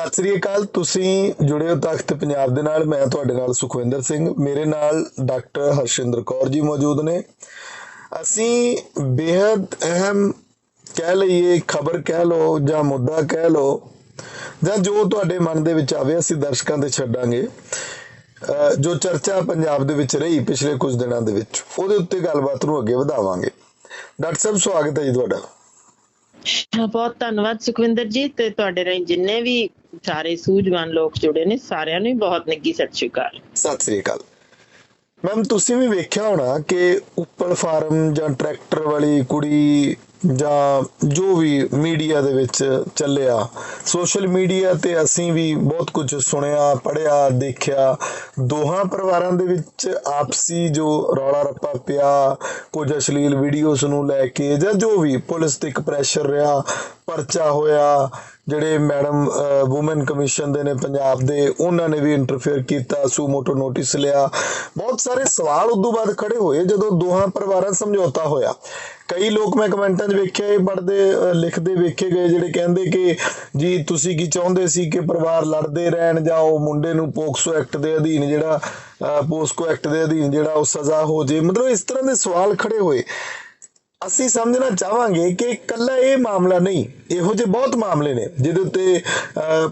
ਸਤਿ ਸ੍ਰੀ ਅਕਾਲ, ਤੁਸੀਂ ਜੁੜੇ ਹੋ ਤਖਤ ਪੰਜਾਬ ਦੇ ਨਾਲ, ਮੈਂ ਤੁਹਾਡੇ ਨਾਲ ਸੁਖਵਿੰਦਰ ਸਿੰਘ, ਮੇਰੇ ਨਾਲ ਡਾਕਟਰ ਹਰਸ਼ਿੰਦਰ ਕੌਰ ਜੀ ਮੌਜੂਦ ਨੇ। ਅਸੀਂ ਬੇहद ਅਹਿਮ ਕਹਿ ਲਈਏ, ਖਬਰ ਕਹਿ ਲਓ ਜਾਂ ਮੁੱਦਾ ਕਹਿ ਲਓ ਜਾਂ ਜੋ ਤੁਹਾਡੇ ਮਨ ਦੇ ਵਿੱਚ ਆਵੇ, ਅਸੀਂ ਦਰਸ਼ਕਾਂ ਤੇ ਛੱਡਾਂਗੇ। ਜੋ ਚਰਚਾ ਪੰਜਾਬ ਦੇ ਵਿੱਚ ਰਹੀ ਪਿਛਲੇ ਕੁਝ ਦਿਨਾਂ ਦੇ ਵਿੱਚ, ਉਹਦੇ ਉੱਤੇ ਗੱਲਬਾਤ ਨੂੰ ਅੱਗੇ ਵਧਾਵਾਂਗੇ। ਡਾਕਟਰ ਸਾਹਿਬ, ਸਵਾਗਤ ਹੈ ਜੀ ਤੁਹਾਡਾ। ਬਹੁਤ ਧੰਨਵਾਦ ਸੁਖਵਿੰਦਰ ਜੀ, ਤੇ ਤੁਹਾਡੇ ਰਾਹੀਂ ਜਿੰਨੇ ਵੀ ਸਾਰੇ ਸੂਝਵਾਨ ਲੋਕ ਜੁੜੇ ਨੇ, ਸਾਰਿਆਂ ਨੂੰ ਬਹੁਤ ਨਿੱਘੀ ਸਤਿ ਸ਼੍ਰੀ ਅਕਾਲ। ਸਤਿ ਸ੍ਰੀ ਅਕਾਲ। ਮੈਮ, ਤੁਸੀਂ ਵੀ ਵੇਖਿਆ ਹੋਣਾ ਕਿ ਉੱਪਲ ਫਾਰਮ ਜਾਂ ਟਰੈਕਟਰ ਵਾਲੀ ਕੁੜੀ ਜਾਂ ਜੋ ਵੀ ਮੀਡੀਆ ਦੇ ਵਿੱਚ ਚੱਲਿਆ, ਸੋਸ਼ਲ ਮੀਡੀਆ ਤੇ ਅਸੀਂ ਵੀ ਬਹੁਤ ਕੁਝ ਸੁਣਿਆ ਪੜਿਆ ਦੇਖਿਆ। ਦੋਹਾਂ ਪਰਿਵਾਰਾਂ ਦੇ ਵਿੱਚ ਆਪਸੀ ਜੋ ਰੌਲਾ ਰੱਪਾ ਪਿਆ, ਕੁਝ ਅਸ਼ਲੀਲ ਵੀਡੀਓਜ਼ ਨੂੰ ਲੈ ਕੇ ਜਾਂ ਜੋ ਵੀ ਪੁਲਿਸ ਤੇ ਇੱਕ ਪ੍ਰੈਸ਼ਰ ਰਿਹਾ, ਪਰਚਾ ਹੋਇਆ ਜਿਹੜੇ ਮੈਡਮ ਔਮਨ ਕਮਿਸ਼ਨ ਦੇ ਨੇ ਪੰਜਾਬ ਦੇ, ਉਹਨਾਂ ਨੇ ਵੀ ਇੰਟਰਫੇਅਰ ਕੀਤਾ, ਸੂ ਮੋਟੋ ਨੋਟਿਸ ਲਿਆ। ਬਹੁਤ ਸਾਰੇ ਸਵਾਲ ਉਦੋਂ ਬਾਅਦ ਖੜੇ ਹੋਏ, ਜਦੋਂ ਦੋਹਾਂ ਪਰਿਵਾਰਾਂ ਸਮਝੌਤਾ ਹੋਇਆ। ਕਈ ਲੋਕ ਮੈਂ ਕਮੈਂਟਾਂ 'ਚ ਵੇਖਿਆ, ਇਹ ਪੜਦੇ ਲਿਖਦੇ ਵੇਖੇ ਗਏ, ਜਿਹੜੇ ਕਹਿੰਦੇ ਕਿ, ਜੀ, ਤੁਸੀਂ ਕੀ ਚਾਹੁੰਦੇ ਸੀ ਕਿ ਪਰਿਵਾਰ ਲੜਦੇ ਰਹਿਣ ਜਾਂ ਉਹ ਮੁੰਡੇ ਨੂੰ ਪੋਕਸੋ ਐਕਟ ਦੇ ਅਧੀਨ ਜਿਹੜਾ ਪੋਸਕੋ ਐਕਟ ਦੇ ਅਧੀਨ ਜਿਹੜਾ ਉਹ ਸਜ਼ਾ ਹੋ ਜੇ? ਮਤਲਬ ਇਸ ਤਰ੍ਹਾਂ ਦੇ ਸਵਾਲ ਖੜੇ ਹੋਏ। ਅਸੀਂ ਸਮਝਣਾ ਚਾਹਾਂਗੇ ਕਿ ਇਕੱਲਾ ਇਹ ਮਾਮਲਾ ਨਹੀਂ, ਇਹੋ ਜਿਹੇ ਬਹੁਤ ਮਾਮਲੇ ਨੇ, ਜਿਹਦੇ ਉੱਤੇ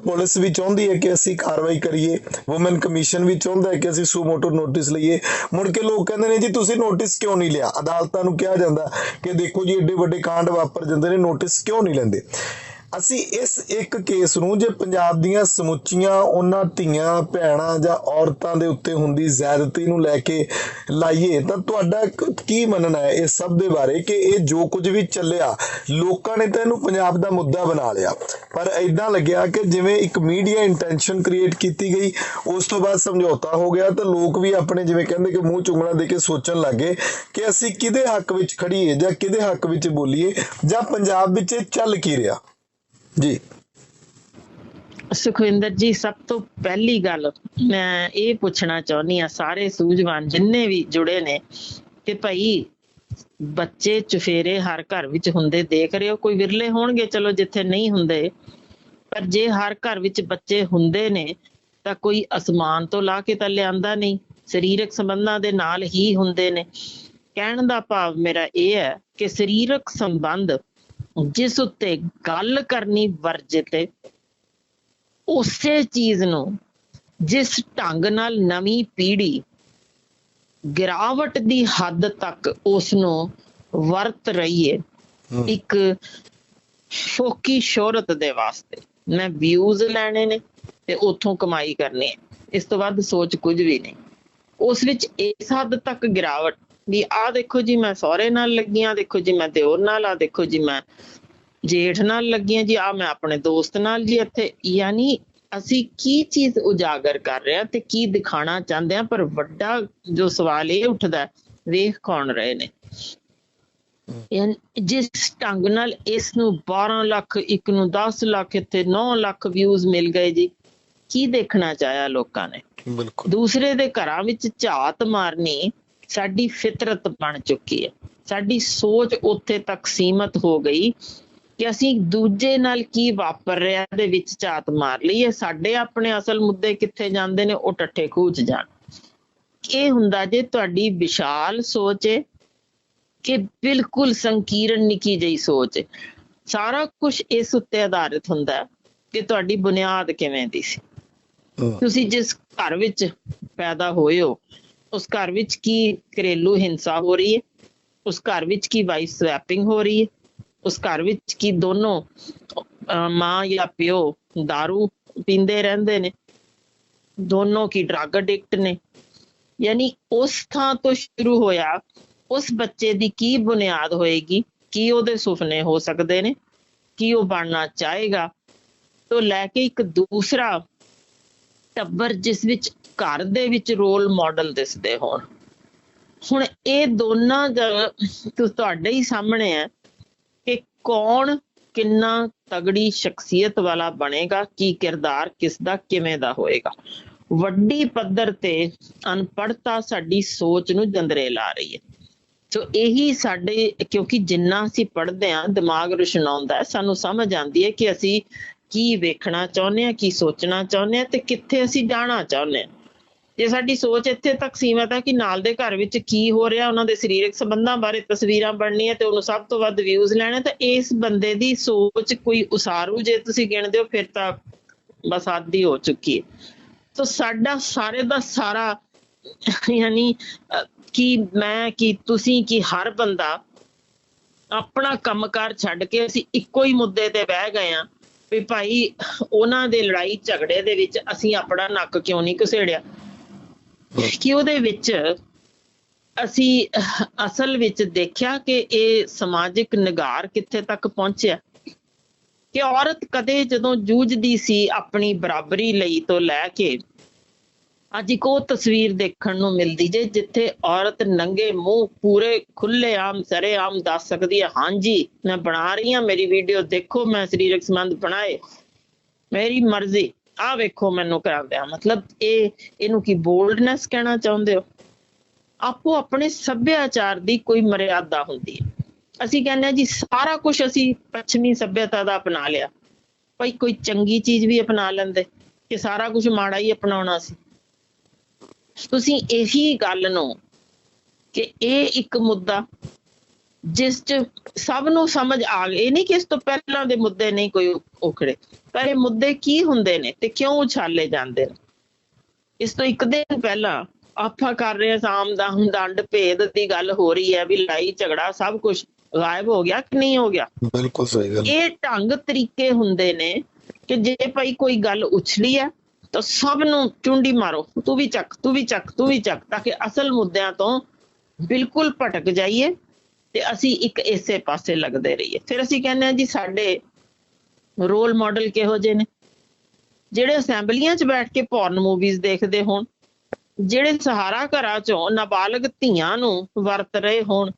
ਪੁਲਿਸ ਵੀ ਚਾਹੁੰਦੀ ਹੈ ਕਿ ਅਸੀਂ ਕਾਰਵਾਈ ਕਰੀਏ ਔਮਨ ਕਮਿਸ਼ਨ ਵੀ ਚਾਹੁੰਦਾ ਹੈ ਕਿ ਅਸੀਂ ਸੂਮੋਟੋ ਨੋਟਿਸ ਲਈਏ। ਮੁੜ ਕੇ ਲੋਕ ਕਹਿੰਦੇ ਨੇ, ਜੀ, ਤੁਸੀਂ ਨੋਟਿਸ ਕਿਉਂ ਨਹੀਂ ਲਿਆ? ਅਦਾਲਤਾਂ ਨੂੰ ਕਿਹਾ ਜਾਂਦਾ ਕਿ ਦੇਖੋ ਜੀ ਏਡੇ ਵੱਡੇ ਕਾਂਡ ਵਾਪਰ ਜਾਂਦੇ ਨੇ ਨੋਟਿਸ ਕਿਉਂ ਨਹੀਂ ਲੈਂਦੇ? ਅਸੀਂ ਇਸ ਇੱਕ ਕੇਸ ਨੂੰ ਜੇ ਪੰਜਾਬ ਦੀਆਂ ਸਮੁੱਚੀਆਂ ਉਹਨਾਂ ਧੀਆਂ, ਭੈਣਾਂ ਜਾਂ ਔਰਤਾਂ ਦੇ ਉੱਤੇ ਹੁੰਦੀ ਜ਼ਿਆਦਤੀ ਨੂੰ ਲੈ ਕੇ ਲਾਈਏ, ਤਾਂ ਤੁਹਾਡਾ ਕੀ ਮੰਨਣਾ ਹੈ ਇਸ ਸਭ ਦੇ ਬਾਰੇ ਕਿ ਇਹ ਜੋ ਕੁਝ ਵੀ ਚੱਲਿਆ, ਲੋਕਾਂ ਨੇ ਤਾਂ ਇਹਨੂੰ ਪੰਜਾਬ ਦਾ ਮੁੱਦਾ ਬਣਾ ਲਿਆ। ਪਰ ਐਦਾਂ ਲੱਗਿਆ ਕਿ ਜਿਵੇਂ ਇੱਕ ਮੀਡੀਆ ਇੰਟੈਂਸ਼ਨ ਕ੍ਰੀਏਟ ਕੀਤੀ ਗਈ, ਉਸ ਤੋਂ ਬਾਅਦ ਸਮਝੌਤਾ ਹੋ ਗਿਆ, ਤਾਂ ਲੋਕ ਵੀ ਆਪਣੇ ਜਿਵੇਂ ਕਹਿੰਦੇ ਕਿ ਮੂੰਹ ਚੁੰਗਣਾ ਦੇ ਕੇ ਸੋਚਣ ਲੱਗੇ ਕਿ ਅਸੀਂ ਕਿਹਦੇ ਹੱਕ ਵਿੱਚ ਖੜੀਏ ਜਾਂ ਕਿਹਦੇ ਹੱਕ ਵਿੱਚ ਬੋਲੀਏ ਜਾਂ ਪੰਜਾਬ ਵਿੱਚ ਇਹ ਚੱਲ ਕੀ ਰਿਹਾ। ਜੀ। ਸੁਖਵਿੰਦਰ ਜੀ, ਸਭ ਤੋਂ ਪਹਿਲੀ ਗੱਲ ਮੈਂ ਇਹ ਪੁੱਛਣਾ ਚਾਹੁੰਦੀ ਆ ਸਾਰੇ ਸੂਝਵਾਨ ਜਿੰਨੇ ਵੀ ਜੁੜੇ ਨੇ ਕਿ ਭਾਈ ਬੱਚੇ ਚੁਫੇਰੇ ਹਰ ਘਰ ਵਿੱਚ ਹੁੰਦੇ ਦੇਖ ਰਹੇ ਹੋ, ਕੋਈ ਵਿਰਲੇ ਹੋਣਗੇ, ਚਲੋ ਜਿੱਥੇ ਨਹੀਂ ਹੁੰਦੇ, ਪਰ ਜੇ ਹਰ ਘਰ ਵਿੱਚ ਬੱਚੇ ਹੁੰਦੇ ਨੇ, ਤਾਂ ਕੋਈ ਅਸਮਾਨ ਤੋਂ ਲਾ ਕੇ ਤਾਂ ਲਿਆਂਦਾ ਨਹੀਂ, ਸਰੀਰਕ ਸੰਬੰਧਾਂ ਦੇ ਨਾਲ ਹੀ ਹੁੰਦੇ ਨੇ। ਕਹਿਣ ਦਾ ਭਾਵ ਮੇਰਾ ਇਹ ਹੈ ਕਿ ਸਰੀਰਕ ਸੰਬੰਧ ਜਿਸ ਉੱਤੇ ਗੱਲ ਕਰਨੀ ਵਰਜਿਤ ਹੈ ਉਸੇ ਚੀਜ਼ ਨੂੰ ਜਿਸ ਢੰਗ ਨਾਲ ਨਵੀਂ ਪੀੜ੍ਹੀ ਗਿਰਾਵਟ ਦੀ ਹੱਦ ਤੱਕ ਉਸ ਨੂੰ ਵਰਤ ਰਹੀ ਹੈ ਇੱਕ ਸ਼ੋਕੀ ਸ਼ੋਹਰਤ ਦੇ ਵਾਸਤੇ। ਮੈਂ ਵਿਊਜ਼ ਲੈਣੇ ਨੇ ਤੇ ਉੱਥੋਂ ਕਮਾਈ ਕਰਨੀ ਹੈ। ਇਸ ਤੋਂ ਵੱਧ ਸੋਚ ਕੁਝ ਵੀ ਨਹੀਂ। ਉਸ ਵਿੱਚ ਇਸ ਹੱਦ ਤੱਕ ਗਿਰਾਵਟ ਵੀ ਆਹ ਦੇਖੋ ਜੀ ਮੈਂ ਸਹੁਰੇ ਨਾਲ ਲੱਗੀ ਆ ਦੇਖੋ ਜੀ ਮੈਂ ਦਿਓਰ ਨਾਲ ਆ ਦੇਖੋ ਜੀ ਮੈਂ ਜੇਠ ਨਾਲ ਲੱਗੀ ਆ ਜੀ ਆ ਮੈਂ ਆਪਣੇ ਦੋਸਤ ਨਾਲ ਜੀ ਇੱਥੇ। ਯਾਨੀ ਅਸੀਂ ਕੀ ਚੀਜ਼ ਉਜਾਗਰ ਕਰ ਰਹੇ ਹਾਂ ਤੇ ਕੀ ਦਿਖਾਣਾ ਚਾਹੁੰਦੇ ਆ ਪਰ ਵੱਡਾ ਜੋ ਸਵਾਲ ਇਹ ਉੱਠਦਾ ਹੈ, ਵੇਖ ਕੌਣ ਰਹੇ ਨੇ। ਜਿਸ ਢੰਗ ਨਾਲ ਇਸ ਨੂੰ 12 ਲੱਖ ਇੱਕ ਨੂੰ 10 ਲੱਖ ਇੱਥੇ 9 ਲੱਖ ਵਿਊਜ਼ ਮਿਲ ਗਏ ਜੀ ਕੀ ਦੇਖਣਾ ਚਾਹਿਆ ਲੋਕਾਂ ਨੇ? ਬਿਲਕੁਲ। ਦੂਸਰੇ ਦੇ ਘਰਾਂ ਵਿੱਚ ਝਾਤ ਮਾਰਨੀ ਸਾਡੀ ਫਿਤਰਤ ਬਣ ਚੁੱਕੀ ਹੈ। ਸਾਡੀ ਸੋਚ ਉੱਥੇ ਤੱਕ ਸੀਮਤ ਹੋ ਗਈ ਕਿ ਅਸੀਂ ਦੂਜੇ ਨਾਲ ਕੀ ਵਾਪਰ ਰਿਹਾ ਦੇ ਵਿੱਚ ਝਾਤ ਮਾਰ ਲਈਏ ਸਾਡੇ ਆਪਣੇ ਅਸਲ ਮੁੱਦੇ ਕਿੱਥੇ ਜਾਂਦੇ ਨੇ ਉਹ ਟੱਠੇ ਖੂਚ ਜਾਣ। ਇਹ ਹੁੰਦਾ ਜੇ ਤੁਹਾਡੀ ਵਿਸ਼ਾਲ ਸੋਚ ਹੈ ਕਿ ਬਿਲਕੁਲ ਸੰਕੀਰਨ ਨਿੱਕੀ ਜਿਹੀ ਸੋਚ ਹੈ ਸਾਰਾ ਕੁਝ ਇਸ ਉੱਤੇ ਆਧਾਰਿਤ ਹੁੰਦਾ ਕਿ ਤੁਹਾਡੀ ਬੁਨਿਆਦ ਕਿਵੇਂ ਦੀ ਸੀ। ਤੁਸੀਂ ਜਿਸ ਘਰ ਵਿੱਚ ਪੈਦਾ ਹੋਏ ਹੋ ਉਸ ਘਰ ਵਿੱਚ ਕੀ ਘਰੇਲੂ ਹਿੰਸਾ ਹੋ ਰਹੀ ਹੈ? ਉਸ ਘਰ ਵਿੱਚ ਕੀ ਵਾਈਫ ਸਵੈਪਿੰਗ ਹੋ ਰਹੀ ਹੈ? ਉਸ ਘਰ ਵਿੱਚ ਕੀ ਦੋਨੋਂ ਮਾਂ ਜਾਂ ਪਿਓ दारू ਪੀਂਦੇ ਰਹਿੰਦੇ ਨੇ? ਦੋਨੋਂ ਕੀ ਡਰੱਗ ਐਡਿਕਟ ਨੇ? ਯਾਨੀ ਉਸ ਥਾਂ ਤੋਂ ਸ਼ੁਰੂ ਹੋਇਆ, ਉਸ ਬੱਚੇ ਦੀ ਕੀ ਬੁਨਿਆਦ ਹੋਏਗੀ? ਕੀ ਉਹਦੇ ਸੁਪਨੇ ਹੋ ਸਕਦੇ ਨੇ? ਕੀ ਉਹ ਬਣਨਾ ਚਾਹੇਗਾ? ਤੋਂ ਲੈ ਕੇ ਇੱਕ ਦੂਸਰਾ ਟੱਬਰ ਜਿਸ ਵਿੱਚ ਘਰ ਦੇ ਵਿੱਚ ਰੋਲ ਮਾਡਲ ਦਿਸਦੇ ਹੋਣ। ਹੁਣ ਇਹ ਦੋਨਾਂ ਤੁਹਾਡੇ ਹੀ ਸਾਹਮਣੇ ਹੈ ਕਿ ਕੌਣ ਕਿੰਨਾ ਤਗੜੀ ਸ਼ਖਸੀਅਤ ਵਾਲਾ ਬਣੇਗਾ, ਕੀ ਕਿਰਦਾਰ ਕਿਸ ਦਾ ਕਿਵੇਂ ਦਾ ਹੋਏਗਾ। ਵੱਡੀ ਪੱਧਰ ਤੇ ਅਨਪੜਤਾ ਸਾਡੀ ਸੋਚ ਨੂੰ ਜੰਦਰੇ ਲਾ ਰਹੀ ਹੈ। ਸੋ ਇਹੀ ਸਾਡੇ, ਕਿਉਂਕਿ ਜਿੰਨਾ ਅਸੀਂ ਪੜ੍ਹਦੇ ਹਾਂ, ਦਿਮਾਗ ਰੁਸ਼ਨਾਉਂਦਾ ਹੈ, ਸਾਨੂੰ ਸਮਝ ਆਉਂਦੀ ਹੈ ਕਿ ਅਸੀਂ ਕੀ ਵੇਖਣਾ ਚਾਹੁੰਦੇ ਆ ਕੀ ਸੋਚਣਾ ਚਾਹੁੰਦੇ ਆ ਤੇ ਕਿੱਥੇ ਅਸੀਂ ਜਾਣਾ ਚਾਹੁੰਦੇ ਆ ਜੇ ਸਾਡੀ ਸੋਚ ਇੱਥੇ ਤੱਕ ਸੀਮਤ ਹੈ ਕਿ ਨਾਲ ਦੇ ਘਰ ਵਿੱਚ ਕੀ ਹੋ ਰਿਹਾ, ਉਹਨਾਂ ਦੇ ਸਰੀਰਕ ਸੰਬੰਧਾਂ ਬਾਰੇ ਤਸਵੀਰਾਂ ਬਣਨੀਆਂ ਤੇ ਉਹਨੂੰ ਸਭ ਤੋਂ ਵੱਧ ਵਿਊਜ਼ ਲੈਣੇ, ਤਾਂ ਇਸ ਬੰਦੇ ਦੀ ਸੋਚ ਕੋਈ ਉਸਾਰੂ ਜੇ ਤੁਸੀਂ ਗਿਣਦੇ ਹੋ, ਫਿਰ ਤਾਂ ਬਸ ਆਦੀ ਹੋ ਚੁੱਕੀ ਹੈ। ਸੋ ਸਾਡਾ ਸਾਰੇ ਦਾ ਸਾਰਾ, ਯਾਨੀ ਕਿ ਮੈਂ, ਕਿ ਤੁਸੀਂ, ਕਿ ਹਰ ਬੰਦਾ ਆਪਣਾ ਕੰਮਕਾਰ ਛੱਡ ਕੇ ਅਸੀਂ ਇੱਕੋ ਹੀ ਮੁੱਦੇ ਤੇ ਬਹਿ ਗਏ ਆ ਵੀ ਭਾਈ, ਉਹਨਾਂ ਦੇ ਲੜਾਈ ਝਗੜੇ ਦੇ ਵਿੱਚ ਅਸੀਂ ਆਪਣਾ ਨੱਕ ਕਿਉਂ ਨਹੀਂ ਘਸੇੜਿਆ? ਕਿ ਉਹਦੇ ਵਿੱਚ ਅਸੀਂ ਅਸਲ ਵਿੱਚ ਦੇਖਿਆ ਕਿ ਇਹ ਸਮਾਜਿਕ ਨਿਗਾਰ ਕਿੱਥੇ ਤੱਕ ਪਹੁੰਚਿਆ। ਕਿ ਔਰਤ ਕਦੇ ਜਦੋਂ ਜੂਝਦੀ ਸੀ ਆਪਣੀ ਬਰਾਬਰੀ ਲਈ ਤੋਂ ਲੈ ਕੇ, ਅੱਜ ਇੱਕ ਉਹ ਤਸਵੀਰ ਦੇਖਣ ਨੂੰ ਮਿਲਦੀ ਜੇ ਜਿੱਥੇ ਔਰਤ ਨੰਗੇ ਮੂੰਹ ਪੂਰੇ ਖੁੱਲੇ ਆਮ, ਸਰੇ ਆਮ ਦੱਸ ਸਕਦੀ ਹੈ, ਹਾਂਜੀ, ਮੈਂ ਬਣਾ ਰਹੀ ਹਾਂ, ਮੇਰੀ ਵੀਡੀਓ ਦੇਖੋ, ਮੈਂ ਸਰੀਰਕ ਸੰਬੰਧ ਬਣਾਏ, ਮੇਰੀ ਮਰਜ਼ੀ। ਆ ਵੇਖੋ ਮੈਨੂੰ ਕਰਾਉਂਦੇ ਮਤਲਬ ਇਹ, ਇਹਨੂੰ ਕੀ ਬੋਲਡਨੈਸ ਕਹਿਣਾ ਚਾਹੁੰਦੇ ਹੋ? ਆਪੋ ਆਪਣੇ ਸੱਭਿਆਚਾਰ ਦੀ ਕੋਈ ਮਰਿਆਦਾ ਹੁੰਦੀ ਹੈ। ਅਸੀਂ ਕਹਿੰਦੇ ਆ ਜੀ, ਸਾਰਾ ਕੁਝ ਅਸੀਂ ਪੱਛਮੀ ਸੱਭਿਅਤਾ ਦਾ ਅਪਣਾ ਲਿਆ। ਭਾਈ ਕੋਈ ਚੰਗੀ ਚੀਜ਼ ਵੀ ਅਪਣਾ ਲੈਂਦੇ, ਕਿ ਸਾਰਾ ਕੁਝ ਮਾੜਾ ਹੀ ਅਪਣਾਉਣਾ ਸੀ। ਤੁਸੀਂ ਇਹੀ ਗੱਲ ਨੂੰ, ਕਿ ਇਹ ਇੱਕ ਮੁੱਦਾ ਜਿਸ ਚ ਸਭ ਨੂੰ ਸਮਝ ਆ ਗਈ। ਇਹ ਨਹੀਂ ਕਿ ਇਸ ਤੋਂ ਪਹਿਲਾਂ ਦੇ ਮੁੱਦੇ ਨਹੀਂ ਕੋਈ ਉਖੜੇ। ਪਰ ਇਹ ਮੁੱਦੇ ਕੀ ਹੁੰਦੇ ਨੇ ਤੇ ਕਿਉਂ ਉਛਾਲੇ ਜਾਂਦੇ ਨੇ? ਇਸ ਤੋਂ ਇੱਕ ਦਿਨ ਪਹਿਲਾਂ ਆਪਾਂ ਕਰ ਰਹੇ ਹਾਂ ਸਾਮ ਦਾ ਦੰਡ ਭੇਦ ਦੀ ਗੱਲ ਹੋ ਰਹੀ ਹੈ ਵੀ ਲੜਾਈ ਝਗੜਾ ਸਭ ਕੁਝ ਗਾਇਬ ਹੋ ਗਿਆ ਕਿ ਨਹੀਂ ਹੋ ਗਿਆ? ਬਿਲਕੁਲ ਸਹੀ ਗੱਲ। ਇਹ ਢੰਗ ਤਰੀਕੇ ਹੁੰਦੇ ਨੇ ਕਿ ਜੇ ਭਾਈ ਕੋਈ ਗੱਲ ਉਛਲੀ ਹੈ ਤਾਂ ਸਭ ਨੂੰ ਚੁੰਡੀ ਮਾਰੋ। ਤੂੰ ਵੀ ਚੱਕ ਤੂੰ ਵੀ ਚੱਕ ਤੂੰ ਵੀ ਚੱਕ ਤਾਂ ਕਿ ਅਸਲ ਮੁੱਦਿਆਂ ਤੋਂ ਬਿਲਕੁਲ ਭਟਕ ਜਾਈਏ। ਤੇ ਅਸੀਂ ਇੱਕ ਇਸੇ ਪਾਸੇ ਲੱਗਦੇ ਰਹੀਏ। ਫਿਰ ਅਸੀਂ ਕਹਿੰਦੇ ਆ ਜੀ, ਸਾਡੇ ਰੋਲ ਮਾਡਲ ਕਿਹੋ ਜਿਹੇ ਨੇ? ਜਿਹੜੇ ਅਸੈਂਬਲੀਆਂ 'ਚ ਬੈਠ ਕੇ ਪੌਰਨ ਮੂਵੀਜ਼ ਦੇਖਦੇ ਹੋਣ, ਜਿਹੜੇ ਸਹਾਰਾ ਘਰਾਂ 'ਚੋਂ ਨਾਬਾਲਗ ਧੀਆਂ ਨੂੰ ਵਰਤ ਰਹੇ ਹੋਣ,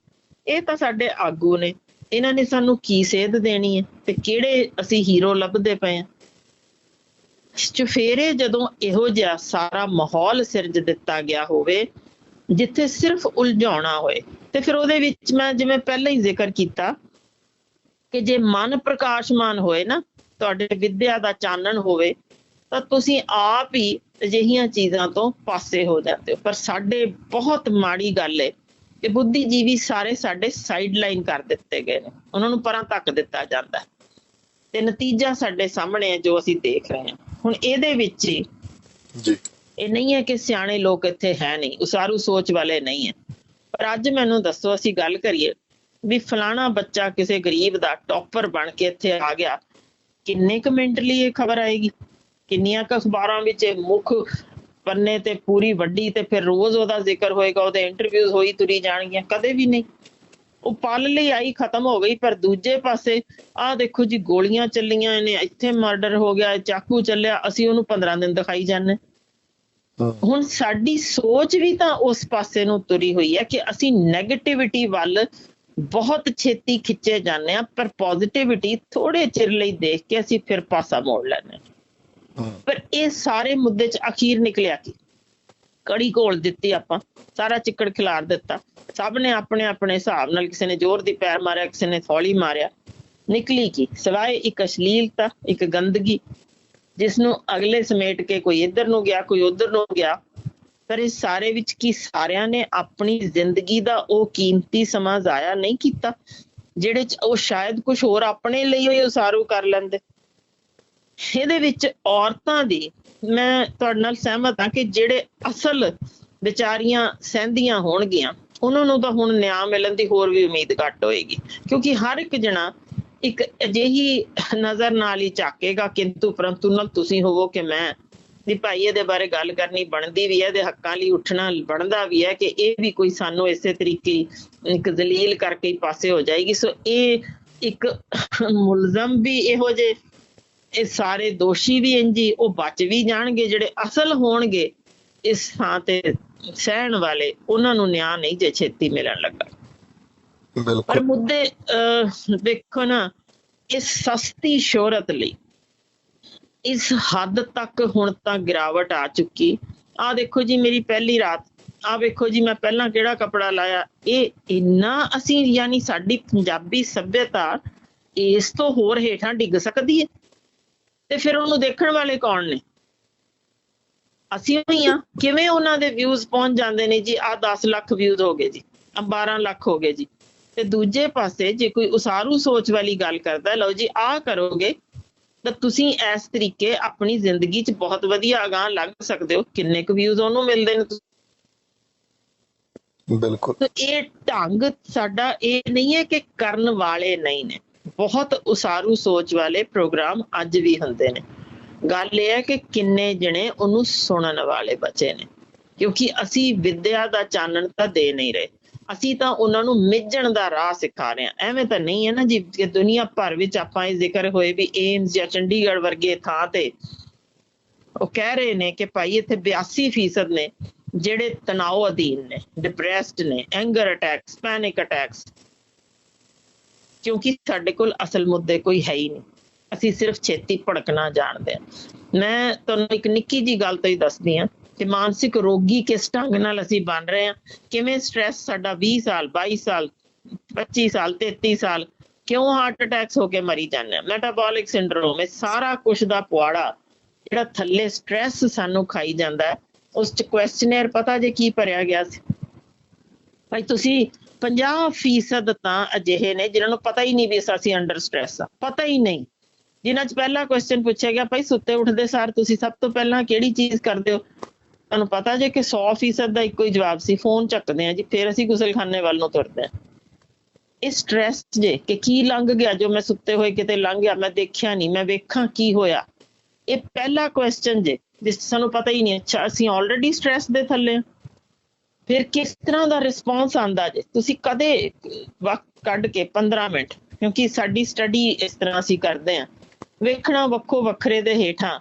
ਇਹ ਤਾਂ ਸਾਡੇ ਆਗੂ ਨੇ। ਇਹਨਾਂ ਨੇ ਸਾਨੂੰ ਕੀ ਸੇਧ ਦੇਣੀ ਹੈ ਤੇ ਕਿਹੜੇ ਅਸੀਂ ਹੀਰੋ ਲੱਭਦੇ ਪਏ ਆ ਚੁਫੇਰੇ ਜਦੋਂ ਇਹੋ ਜਿਹਾ ਸਾਰਾ ਮਾਹੌਲ ਸਿਰਜ ਦਿੱਤਾ ਗਿਆ ਹੋਵੇ ਜਿੱਥੇ ਸਿਰਫ ਉਲਝਾਉਣਾ ਹੋਏ। ਤੇ ਫਿਰ ਉਹਦੇ ਵਿੱਚ ਮੈਂ ਜਿਵੇਂ ਪਹਿਲਾਂ ਹੀ ਜ਼ਿਕਰ ਕੀਤਾ ਕਿ ਜੇ ਮਨ ਪ੍ਰਕਾਸ਼ਮਾਨ ਹੋਏ ਨਾ, ਤੁਹਾਡੇ ਵਿਦਿਆ ਦਾ ਚਾਨਣ ਹੋਵੇ, ਤਾਂ ਤੁਸੀਂ ਆਪ ਹੀ ਅਜਿਹੀਆਂ ਚੀਜ਼ਾਂ ਤੋਂ ਪਾਸੇ ਹੋ ਜਾਂਦੇ ਹੋ। ਪਰ ਸਾਡੇ ਬਹੁਤ ਮਾੜੀ ਗੱਲ ਹੈ ਕਿ ਬੁੱਧੀਜੀਵੀ ਸਾਰੇ ਸਾਡੇ ਸਾਈਡ ਲਾਈਨ ਕਰ ਦਿੱਤੇ ਗਏ ਨੇ। ਉਹਨਾਂ ਨੂੰ ਪਰਾਂ ਧੱਕ ਦਿੱਤਾ ਜਾਂਦਾ ਤੇ ਨਤੀਜਾ ਸਾਡੇ ਸਾਹਮਣੇ ਹੈ ਜੋ ਅਸੀਂ ਦੇਖ ਰਹੇ ਹਾਂ। ਹੁਣ ਇਹਦੇ ਵਿੱਚ ਹੀ ਜੀ। ਇਹ ਨਹੀਂ ਹੈ ਕਿ ਸਿਆਣੇ ਲੋਕ ਇੱਥੇ ਹੈ ਨਹੀਂ, ਉਸਾਰੂ ਸੋਚ ਵਾਲੇ ਨਹੀਂ ਹੈ। ਪਰ ਅੱਜ ਮੈਨੂੰ ਦੱਸੋ, ਅਸੀਂ ਗੱਲ ਕਰੀਏ ਵੀ ਫਲਾਣਾ ਬੱਚਾ ਕਿਸੇ ਗਰੀਬ ਦਾ ਟੌਪਰ ਬਣ ਕੇ ਇੱਥੇ ਆ ਗਿਆ, ਕਿੰਨੇ ਕੁ ਮਿੰਟ ਲਈ ਇਹ ਖਬਰ ਆਏਗੀ? ਕਿੰਨੀਆਂ ਕੁ ਅਖਬਾਰਾਂ ਵਿੱਚ ਇਹ ਮੁੱਖ ਪੰਨੇ ਤੇ ਪੂਰੀ ਵੱਡੀ ਤੇ ਫਿਰ ਰੋਜ਼ ਉਹਦਾ ਜ਼ਿਕਰ ਹੋਏਗਾ, ਉਹਦੇ ਇੰਟਰਵਿਊਜ਼ ਹੋਈ ਤੁਰੀ ਜਾਣਗੀਆਂ, ਕਦੇ ਵੀ ਨਹੀਂ। ਉਹ ਪਲ ਲਈ ਆਈ, ਖਤਮ ਹੋ ਗਈ, ਪਰ ਦੂਜੇ ਪਾਸੇ ਆਹ ਦੇਖੋ ਜੀ, ਗੋਲੀਆਂ ਚੱਲੀਆਂ, ਇਹਨੇ ਇੱਥੇ ਮਰਡਰ ਹੋ ਗਿਆ ਚਾਕੂ ਚੱਲਿਆ, ਅਸੀਂ ਉਹਨੂੰ 15 ਦਿਨ ਦਿਖਾਈ ਜਾਂਦੇ। ਹੁਣ ਸਾਡੀ ਸੋਚ ਵੀ ਤਾਂ ਉਸ ਪਾਸੇ ਨੂੰ ਤੁਰੀ ਹੋਈ ਹੈ ਕਿ ਅਸੀਂ 네ਗੇਟਿਵਿਟੀ ਵੱਲ ਬਹੁਤ ਛੇਤੀ ਖਿੱਚੇ ਜਾਂਦੇ ਆ ਪਰ ਪੋਜ਼ਿਟਿਵਿਟੀ ਥੋੜੇ ਚਿਰ ਲਈ ਦੇਖ ਕੇ ਅਸੀਂ ਫਿਰ ਪਾਸਾ ਮੋੜ ਲੈਂਦੇ ਪਰ ਇਹ ਸਾਰੇ ਮੁੱਦੇ 'ਚ ਅਖੀਰ ਨਿਕਲਿਆ ਕੀ? ਕੜੀ ਘੋਲ ਦਿੱਤੀ ਆਪਾਂ ਸਾਰਾ ਚਿੱਕੜ ਖਿਲਾਰ ਦਿੱਤਾ। ਸਭ ਨੇ ਆਪਣੇ ਆਪਣੇ ਹਿਸਾਬ ਨਾਲ ਕਿਸੇ ਨੇ ਜ਼ੋਰ ਦੀ ਪੈਰ ਮਾਰਿਆ ਕਿਸੇ ਨੇ ਥੌਲੀ ਮਾਰਿਆ। ਨਿਕਲੀ ਕੀ? ਸਿਵਾਏ ਇੱਕ ਅਸ਼ਲੀਲਤਾ ਇੱਕ ਗੰਦਗੀ ਜਿਸ ਨੂੰ ਅਗਲੇ ਸਮੇਟ ਕੇ ਕੋਈ ਇੱਧਰ ਨੂੰ ਗਿਆ, ਕੋਈ ਉੱਧਰ ਨੂੰ ਗਿਆ। ਪਰ ਇਸ ਸਾਰੇ ਵਿੱਚ ਕੀ ਸਾਰਿਆਂ ਨੇ ਆਪਣੀ ਜ਼ਿੰਦਗੀ ਦਾ ਉਹ ਕੀਮਤੀ ਸਮਾਂ ਜ਼ਾਇਆ ਨਹੀਂ ਕੀਤਾ, ਜਿਹੜੇ ਉਹ ਸ਼ਾਇਦ ਕੁਝ ਹੋਰ ਆਪਣੇ ਲਈ ਹੀ ਉਸਾਰੂ ਕਰ ਲੈਂਦੇ। ਇਹਦੇ ਵਿੱਚ ਔਰਤਾਂ ਦੀ ਮੈਂ ਤੁਹਾਡੇ ਨਾਲ ਸਹਿਮਤ ਹਾਂ ਕਿ ਜਿਹੜੇ ਅਸਲ ਵਿਚਾਰੀਆਂ ਸਹਿੰਦੀਆਂ ਹੋਣਗੀਆਂ, ਉਹਨਾਂ ਨੂੰ ਤਾਂ ਹੁਣ ਨਿਆਂ ਮਿਲਣ ਦੀ ਹੋਰ ਵੀ ਉਮੀਦ ਘੱਟ ਹੋਏਗੀ। ਕਿਉਂਕਿ ਹਰ ਇੱਕ ਜਣਾ ਇੱਕ ਅਜਿਹੀ ਨਜ਼ਰ ਨਾਲ ਹੀ ਝਾਕੇਗਾ ਕਿੰਤੂ, ਪਰੰਤੂ ਨਾਲ ਤੁਸੀਂ ਹੋਵੋ ਕਿ ਮੈਂ ਦੀ ਭਾਈ ਇਹਦੇ ਬਾਰੇ ਗੱਲ ਕਰਨੀ ਬਣਦੀ ਵੀ ਹੈ ਇਹਦੇ ਹੱਕਾਂ ਲਈ ਉੱਠਣਾ ਬਣਦਾ ਵੀ ਹੈ ਕਿ ਇਹ ਵੀ ਕੋਈ ਸਾਨੂੰ ਇਸੇ ਤਰੀਕੇ ਇੱਕ ਜ਼ਲੀਲ ਕਰਕੇ ਹੀ ਪਾਸੇ ਹੋ ਜਾਏਗੀ। ਸੋ ਇਹ ਇੱਕ ਮੁਲਜ਼ਮ ਵੀ ਇਹੋ ਜਿਹੇ ਇਹ ਸਾਰੇ ਦੋਸ਼ੀ ਵੀ ਇੰਜੀ ਉਹ ਬਚ ਵੀ ਜਾਣਗੇ, ਜਿਹੜੇ ਅਸਲ ਹੋਣਗੇ ਇਸ ਥਾਂ ਤੇ ਸਹਿਣ ਵਾਲੇ, ਉਹਨਾਂ ਨੂੰ ਨਿਆਂ ਨਹੀਂ ਜੇ ਛੇਤੀ ਮਿਲਣ ਲੱਗਾ। ਪਰ ਬਿਲਕੁਲ ਮੁੱਦੇ ਅਹ, ਨਾ ਇਸ ਸਸਤੀ ਸ਼ੋਹਰਤ ਲਈ ਇਸ ਹੱਦ ਤੱਕ ਹੁਣ ਤਾਂ ਗਿਰਾਵਟ ਆ ਚੁੱਕੀ। ਆ ਦੇਖੋ ਜੀ ਮੇਰੀ ਪਹਿਲੀ ਰਾਤ। ਆ ਵੇਖੋ ਜੀ ਮੈਂ ਪਹਿਲਾਂ ਕਿਹੜਾ ਕਪੜਾ ਲਾਇਆ? ਇਹ ਇੰਨਾ ਅਸੀਂ ਯਾਨੀ ਸਾਡੀ ਪੰਜਾਬੀ ਸੱਭਿਅਤਾ ਇਸ ਤੋਂ ਹੋਰ ਹੇਠਾਂ ਡਿੱਗ ਸਕਦੀ ਹੈ। ਤੇ ਫਿਰ ਉਹਨੂੰ ਦੇਖਣ ਵਾਲੇ ਕੌਣ ਨੇ? ਅਸੀਂ ਹੀ। ਆ ਕਿਵੇਂ ਉਹਨਾਂ ਦੇ ਵਿਊਜ਼ ਪਹੁੰਚ ਜਾਂਦੇ ਨੇ ਜੀ? ਆ 10 ਲੱਖ ਵਿਊਜ਼ ਹੋ ਗਏ ਜੀ। ਆ 12 ਲੱਖ ਹੋ ਗਏ ਜੀ। ਤੇ ਦੂਜੇ ਪਾਸੇ ਜੇ ਕੋਈ ਉਸਾਰੂ ਸੋਚ ਵਾਲੀ ਗੱਲ ਕਰਦਾ ਲਓ ਜੀ ਆ ਕਰੋਗੇ ਤਾਂ ਤੁਸੀਂ ਇਸ ਤਰੀਕੇ ਆਪਣੀ ਜ਼ਿੰਦਗੀ 'ਚ ਬਹੁਤ ਵਧੀਆ ਅਗਾਂਹ ਲੱਗ ਸਕਦੇ ਹੋ। ਕਿੰਨੇ ਕੁ ਵਿਊਜ਼ ਉਹਨੂੰ ਮਿਲਦੇ ਨੇ ਬਿਲਕੁਲ। ਤਾਂ ਇਹ ਢੰਗ ਸਾਡਾ ਇਹ ਨਹੀਂ ਹੈ ਕਿ ਕਰਨ ਵਾਲੇ ਨਹੀਂ ਨੇ। ਬਹੁਤ ਉਸਾਰੂ ਸੋਚ ਵਾਲੇ ਪ੍ਰੋਗਰਾਮ ਅੱਜ ਵੀ ਹੁੰਦੇ ਨੇ। ਗੱਲ ਇਹ ਹੈ ਕਿ ਕਿੰਨੇ ਜਣੇ ਉਹਨੂੰ ਸੁਣਨ ਵਾਲੇ ਬਚੇ ਨੇ। ਕਿਉਂਕਿ ਅਸੀਂ ਵਿਦਿਆ ਦਾ ਚਾਨਣ ਤਾਂ ਦੇ ਨਹੀਂ ਰਹੇ। ਅਸੀਂ ਤਾਂ ਉਹਨਾਂ ਨੂੰ ਮਿੱਜਣ ਦਾ ਰਾਹ ਸਿਖਾ ਰਹੇ ਹਾਂ। ਐਵੇਂ ਤਾਂ ਨਹੀਂ ਹੈ ਨਾ ਜੀ ਕਿ ਦੁਨੀਆ ਭਰ ਵਿੱਚ ਆਪਾਂ ਇਹ ਜ਼ਿਕਰ ਹੋਏ ਵੀ ਏਮਸ ਜਾਂ ਚੰਡੀਗੜ੍ਹ ਵਰਗੇ ਥਾਂ ਤੇ ਉਹ ਕਹਿ ਰਹੇ ਨੇ ਕਿ ਭਾਈ ਇੱਥੇ 82% ਨੇ ਜਿਹੜੇ ਤਣਾਅ ਅਧੀਨ ਨੇ ਡਿਪਰੈਸਡ ਨੇ ਐਂਗਰ ਅਟੈਕਸ ਪੈਨਿਕ ਅਟੈਕਸ ਕਿਉਂਕਿ ਸਾਡੇ ਕੋਲ ਅਸਲ ਮੁੱਦੇ ਕੋਈ ਹੈ ਹੀ ਨਹੀਂ। ਅਸੀਂ ਸਿਰਫ ਛੇਤੀ ਭੜਕਣਾ ਜਾਣਦੇ ਹਾਂ। ਮੈਂ ਤੁਹਾਨੂੰ ਇੱਕ ਨਿੱਕੀ ਜੀ ਗੱਲ ਤੋਂ ਹੀ ਦੱਸਦੀ ਹਾਂ। ਤੇ ਮਾਨਸਿਕ ਰੋਗੀ ਕਿਸ ਢੰਗ ਨਾਲ ਅਸੀਂ ਬਣ ਰਹੇ ਹਾਂ? ਕਿਵੇਂ ਸਟ੍ਰੈਸ ਸਾਡਾ 20 ਸਾਲ 22 ਸਾਲ 25 ਸਾਲ 33 ਸਾਲ, ਕਿਉਂ ਹਾਰਟ ਅਟੈਕਸ ਹੋ ਕੇ ਮਰੀ ਜਾਂਦੇ ਆ ਮੈਟਾਬੋਲਿਕ ਸਿੰਡਰੋਮ ਇਹ ਸਾਰਾ ਕੁਝ ਦਾ ਪੁਆੜਾ, ਜਿਹੜਾ ਥੱਲੇ ਸਟ੍ਰੈਸ ਸਾਨੂੰ ਖਾਈ ਜਾਂਦਾ ਉਸ ਚ ਕੁਐਸਚਨਰ ਪਤਾ ਜੇ ਕੀ ਭਰਿਆ ਗਿਆ ਸੀ? ਭਾਈ ਤੁਸੀਂ 50% ਤਾਂ ਅਜਿਹੇ ਨੇ ਜਿਨ੍ਹਾਂ ਨੂੰ ਪਤਾ ਹੀ ਨਹੀਂ ਵੀ ਅਸੀਂ ਅੰਡਰ ਸਟ੍ਰੈਸ ਆ ਪਤਾ ਹੀ ਨਹੀਂ। ਜਿਨ੍ਹਾਂ ਚ ਪਹਿਲਾ ਕੁਐਸਚਨ ਪੁੱਛਿਆ ਗਿਆ, ਭਾਈ ਸੁੱਤੇ ਉੱਠਦੇ ਸਾਰ ਤੁਸੀਂ ਸਭ ਤੋਂ ਪਹਿਲਾਂ ਕਿਹੜੀ ਚੀਜ਼ ਕਰਦੇ ਹੋ? ਤੁਹਾਨੂੰ ਪਤਾ ਜੇ ਕਿ 100% ਦਾ ਇੱਕੋ ਹੀ ਜਵਾਬ ਸੀ, ਫੋਨ ਚੱਕਦੇ ਆ ਜੀ, ਫਿਰ ਅਸੀਂ ਗੁਸਲਖਾਨੇ ਵੱਲ ਨੂੰ ਤੁਰਦੇ ਆ ਇਹ ਸਟ੍ਰੈਸ ਜੇ ਕਿ ਕੀ ਲੰਘ ਗਿਆ ਜੋ ਮੈਂ ਸੁੱਤੇ ਹੋਏ ਕਿਤੇ ਲੰਘ ਗਿਆ, ਮੈਂ ਦੇਖਿਆ ਨਹੀਂ, ਮੈਂ ਵੇਖਾਂ ਕੀ ਹੋਇਆ। ਇਹ ਪਹਿਲਾ ਕੁਐਸਚਨ ਜੇ, ਜਿਸ ਸਾਨੂੰ ਪਤਾ ਹੀ ਨਹੀਂ, ਅੱਛਾ, ਅਸੀਂ ਆਲਰੇਡੀ ਸਟ੍ਰੈਸ ਦੇ ਥੱਲੇ ਹਾਂ। ਫਿਰ ਕਿਸ ਤਰ੍ਹਾਂ ਦਾ ਰਿਸਪੌਂਸ ਆਂਦਾ ਜੇ? ਤੁਸੀਂ ਕਦੇ ਵਕਤ ਕੱਢ ਕੇ 15 ਮਿੰਟ, ਕਿਉਂਕਿ ਸਾਡੀ ਸਟੱਡੀ ਇਸ ਤਰ੍ਹਾਂ ਅਸੀਂ ਕਰਦੇ ਹਾਂ। ਵੇਖਣਾ ਵੱਖੋ ਵੱਖਰੇ ਦੇ ਹੇਠਾਂ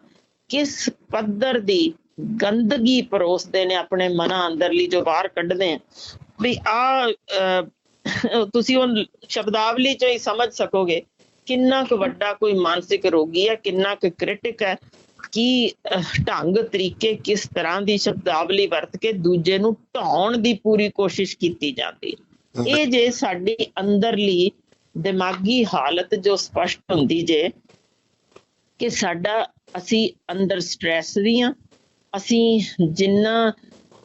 ਕਿਸ ਪੱਧਰ ਦੀ ਗੰਦਗੀ ਪਰੋਸਦੇ ਨੇ ਆਪਣੇ ਮਨਾਂ ਅੰਦਰਲੀ ਜੋ ਬਾਹਰ ਕੱਢਦੇ ਆ। ਵੀ ਆ ਤੁਸੀਂ ਉਹ ਸ਼ਬਦਾਵਲੀ ਚੋਂ ਹੀ ਸਮਝ ਸਕੋਗੇ ਕਿੰਨਾ ਕੁ ਵੱਡਾ ਕੋਈ ਮਾਨਸਿਕ ਰੋਗੀ ਹੈ, ਕਿੰਨਾ ਕੁ ਕ੍ਰਿਟਿਕ ਹੈ, ਕੀ ਢੰਗ, ਤਰੀਕੇ ਕਿਸ ਤਰ੍ਹਾਂ ਦੀ ਸ਼ਬਦਾਵਲੀ ਵਰਤ ਕੇ ਦੂਜੇ ਨੂੰ ਢਾਉਣ ਦੀ ਪੂਰੀ ਕੋਸ਼ਿਸ਼ ਕੀਤੀ ਜਾਂਦੀ ਇਹ ਜੇ ਸਾਡੀ ਅੰਦਰਲੀ ਦਿਮਾਗੀ ਹਾਲਤ ਜੋ ਸਪਸ਼ਟ ਹੁੰਦੀ ਜੇ ਕਿ ਸਾਡਾ ਅਸੀਂ ਅੰਦਰ ਸਟ੍ਰੈਸ ਵੀ ਆ ਅਸੀਂ ਜਿੰਨਾ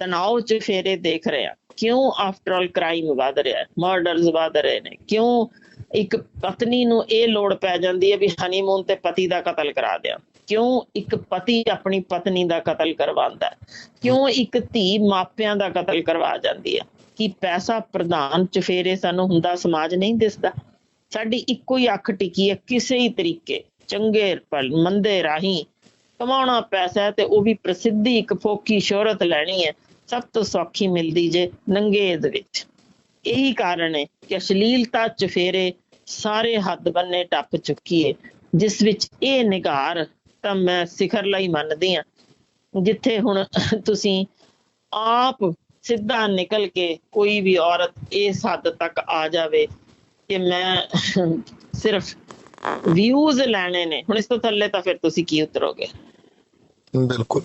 ਤਣਾਅ ਚ ਫੇਰੇ ਦੇਖ ਰਹੇ ਆ ਕਿਉਂ ਆਫਟਰ ਆਲ ਕ੍ਰਾਈਮ ਵਧ ਰਿਹਾ ਹੈ ਮਰਡਰਸ ਵਧ ਰਹੇ ਨੇ, ਕਿਉਂ ਇੱਕ ਪਤਨੀ ਨੂੰ ਇਹ ਲੋੜ ਪੈ ਜਾਂਦੀ ਹੈ ਵੀ ਹਨੀਮੂਨ ਤੇ ਪਤੀ ਦਾ ਕਤਲ ਕਰਾ ਦਿਆਂ ਕਿਉਂ ਇੱਕ ਪਤੀ ਆਪਣੀ ਪਤਨੀ ਦਾ ਕਤਲ ਕਰਵਾਉਂਦਾ ਹੈ, ਕਿਉਂ ਇੱਕ ਧੀ ਮਾਪਿਆਂ ਦਾ ਕਤਲ ਕਰਵਾ ਜਾਂਦੀ ਹੈ, ਕਿ ਪੈਸਾ ਪ੍ਰਧਾਨ ਚਫੇਰੇ ਸਾਨੂੰ ਹੁੰਦਾ, ਸਮਾਜ ਨਹੀਂ ਦਿਸਦਾ। ਸਾਡੀ ਇੱਕੋ ਹੀ ਅੱਖ ਟਿਕੀ ਹੈ, ਕਿਸੇ ਹੀ ਤਰੀਕੇ, ਚੰਗੇ ਭਲ ਮੰਦੇ ਰਾਹੀਂ ਕਮਾਉਣਾ ਪੈਸਾ ਤੇ ਉਹ ਵੀ ਪ੍ਰਸਿੱਧੀ ਇੱਕ ਫੋਕੀ ਸ਼ੋਹਰਤ ਲੈਣੀ ਹੈ, ਸਭ ਤੋਂ ਸੌਖੀ ਮਿਲਦੀ ਜੇ ਨੰਗੇਜ਼ ਵਿੱਚ। ਇਹੀ ਕਾਰਨ ਹੈ ਕਿ ਅਸ਼ਲੀਲਤਾ ਚਫੇਰੇ ਸਾਰੇ ਹੱਦ ਬੰਨੇ ਟੱਪ ਚੁੱਕੀ ਹੈ ਜਿਸ ਵਿੱਚ ਇਹ ਨਿਗਾਰ ਤਾਂ ਮੈਂ ਸਿਖਰ ਲਈ ਮੰਨਦੀ ਹਾਂ, ਜਿੱਥੇ ਹੁਣ ਤੁਸੀਂ ਆਪ ਸਿੱਧਾ ਨਿਕਲ ਕੇ ਕੋਈ ਵੀ ਔਰਤ ਇਸ ਹੱਦ ਤੱਕ ਆ ਜਾਵੇ ਕਿ ਮੈਂ ਸਿਰਫ ਵਿਊਜ਼ ਲੈਣੇ ਨੇ। ਹੁਣ ਇਸ ਤੋਂ ਥੱਲੇ ਤਾਂ ਫਿਰ ਤੁਸੀਂ ਕੀ ਉਤਰੋਗੇ? ਬਿਲਕੁਲ।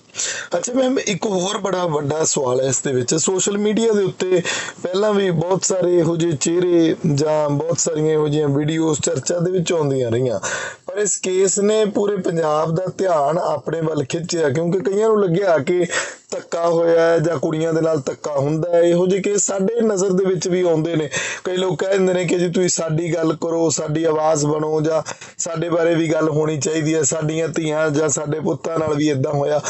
ਅੱਛਾ ਮੈਮ ਇੱਕ ਹੋਰ ਬੜਾ ਵੱਡਾ ਸਵਾਲ ਹੈ ਇਸ ਦੇ ਵਿੱਚ। ਸੋਸ਼ਲ ਮੀਡੀਆ ਦੇ ਉੱਤੇ ਪਹਿਲਾਂ ਵੀ ਬਹੁਤ ਸਾਰੇ ਇਹੋ ਜਿਹੇ ਚਿਹਰੇ ਜਾਂ ਬਹੁਤ ਸਾਰੀਆਂ ਇਹੋ ਜਿਹੀਆਂ ਵੀਡੀਓਜ਼ ਚਰਚਾ ਦੇ ਵਿੱਚ ਆਉਂਦੀਆਂ ਰਹੀਆਂ। ਇਸ ਕੇਸ ਨੇ ਪੂਰੇ ਪੰਜਾਬ ਦਾ ਧਿਆਨ ਆਪਣੇ ਵੱਲ ਖਿੱਚਿਆ, ਕਿਉਂਕਿ ਕਈਆਂ ਨੂੰ ਲੱਗਿਆ ਕਿ ਧੱਕਾ ਹੋਇਆ ਜਾਂ ਕੁੜੀਆਂ ਦੇ ਨਾਲ ਧੱਕਾ ਹੁੰਦਾ ਹੈ, ਇਹੋ ਜਿਹੇ ਕੇਸ ਸਾਡੇ ਨਜ਼ਰ ਦੇ ਵਿੱਚ ਵੀ ਆਉਂਦੇ ਨੇ। ਕਈ ਲੋਕ ਕਹਿ ਦਿੰਦੇ ਨੇ ਕਿ ਜੀ ਤੁਸੀਂ ਸਾਡੀ ਗੱਲ ਕਰੋ, ਸਾਡੀ ਆਵਾਜ਼ ਬਣੋ ਜਾਂ ਸਾਡੇ ਬਾਰੇ ਵੀ ਗੱਲ ਹੋਣੀ ਚਾਹੀਦੀ ਹੈ, ਸਾਡੀਆਂ ਧੀਆਂ ਜਾਂ ਸਾਡੇ ਪੁੱਤਾਂ ਨਾਲ ਵੀ ਇਦਾਂ ਹੋਇਆ।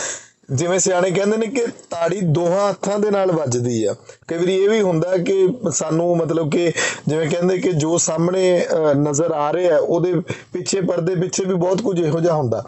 ਜਿਵੇਂ ਸਿਆਣੇ ਕਹਿੰਦੇ ਨੇ ਕਿ ਤਾੜੀ ਦੋਹਾਂ ਹੱਥਾਂ ਦੇ ਨਾਲ ਵੱਜਦੀ ਆ। ਕਈ ਵਾਰੀ ਇਹ ਵੀ ਹੁੰਦਾ ਕਿ ਸਾਨੂੰ ਮਤਲਬ ਕਿ ਜਿਵੇਂ ਕਹਿੰਦੇ ਕਿ ਜੋ ਸਾਹਮਣੇ ਅਹ, ਨਜ਼ਰ ਆ ਰਿਹਾ ਉਹਦੇ ਪਿੱਛੇ ਪਰਦੇ ਪਿੱਛੇ ਵੀ ਬਹੁਤ ਕੁਝ ਇਹੋ ਜਿਹਾ ਹੁੰਦਾ।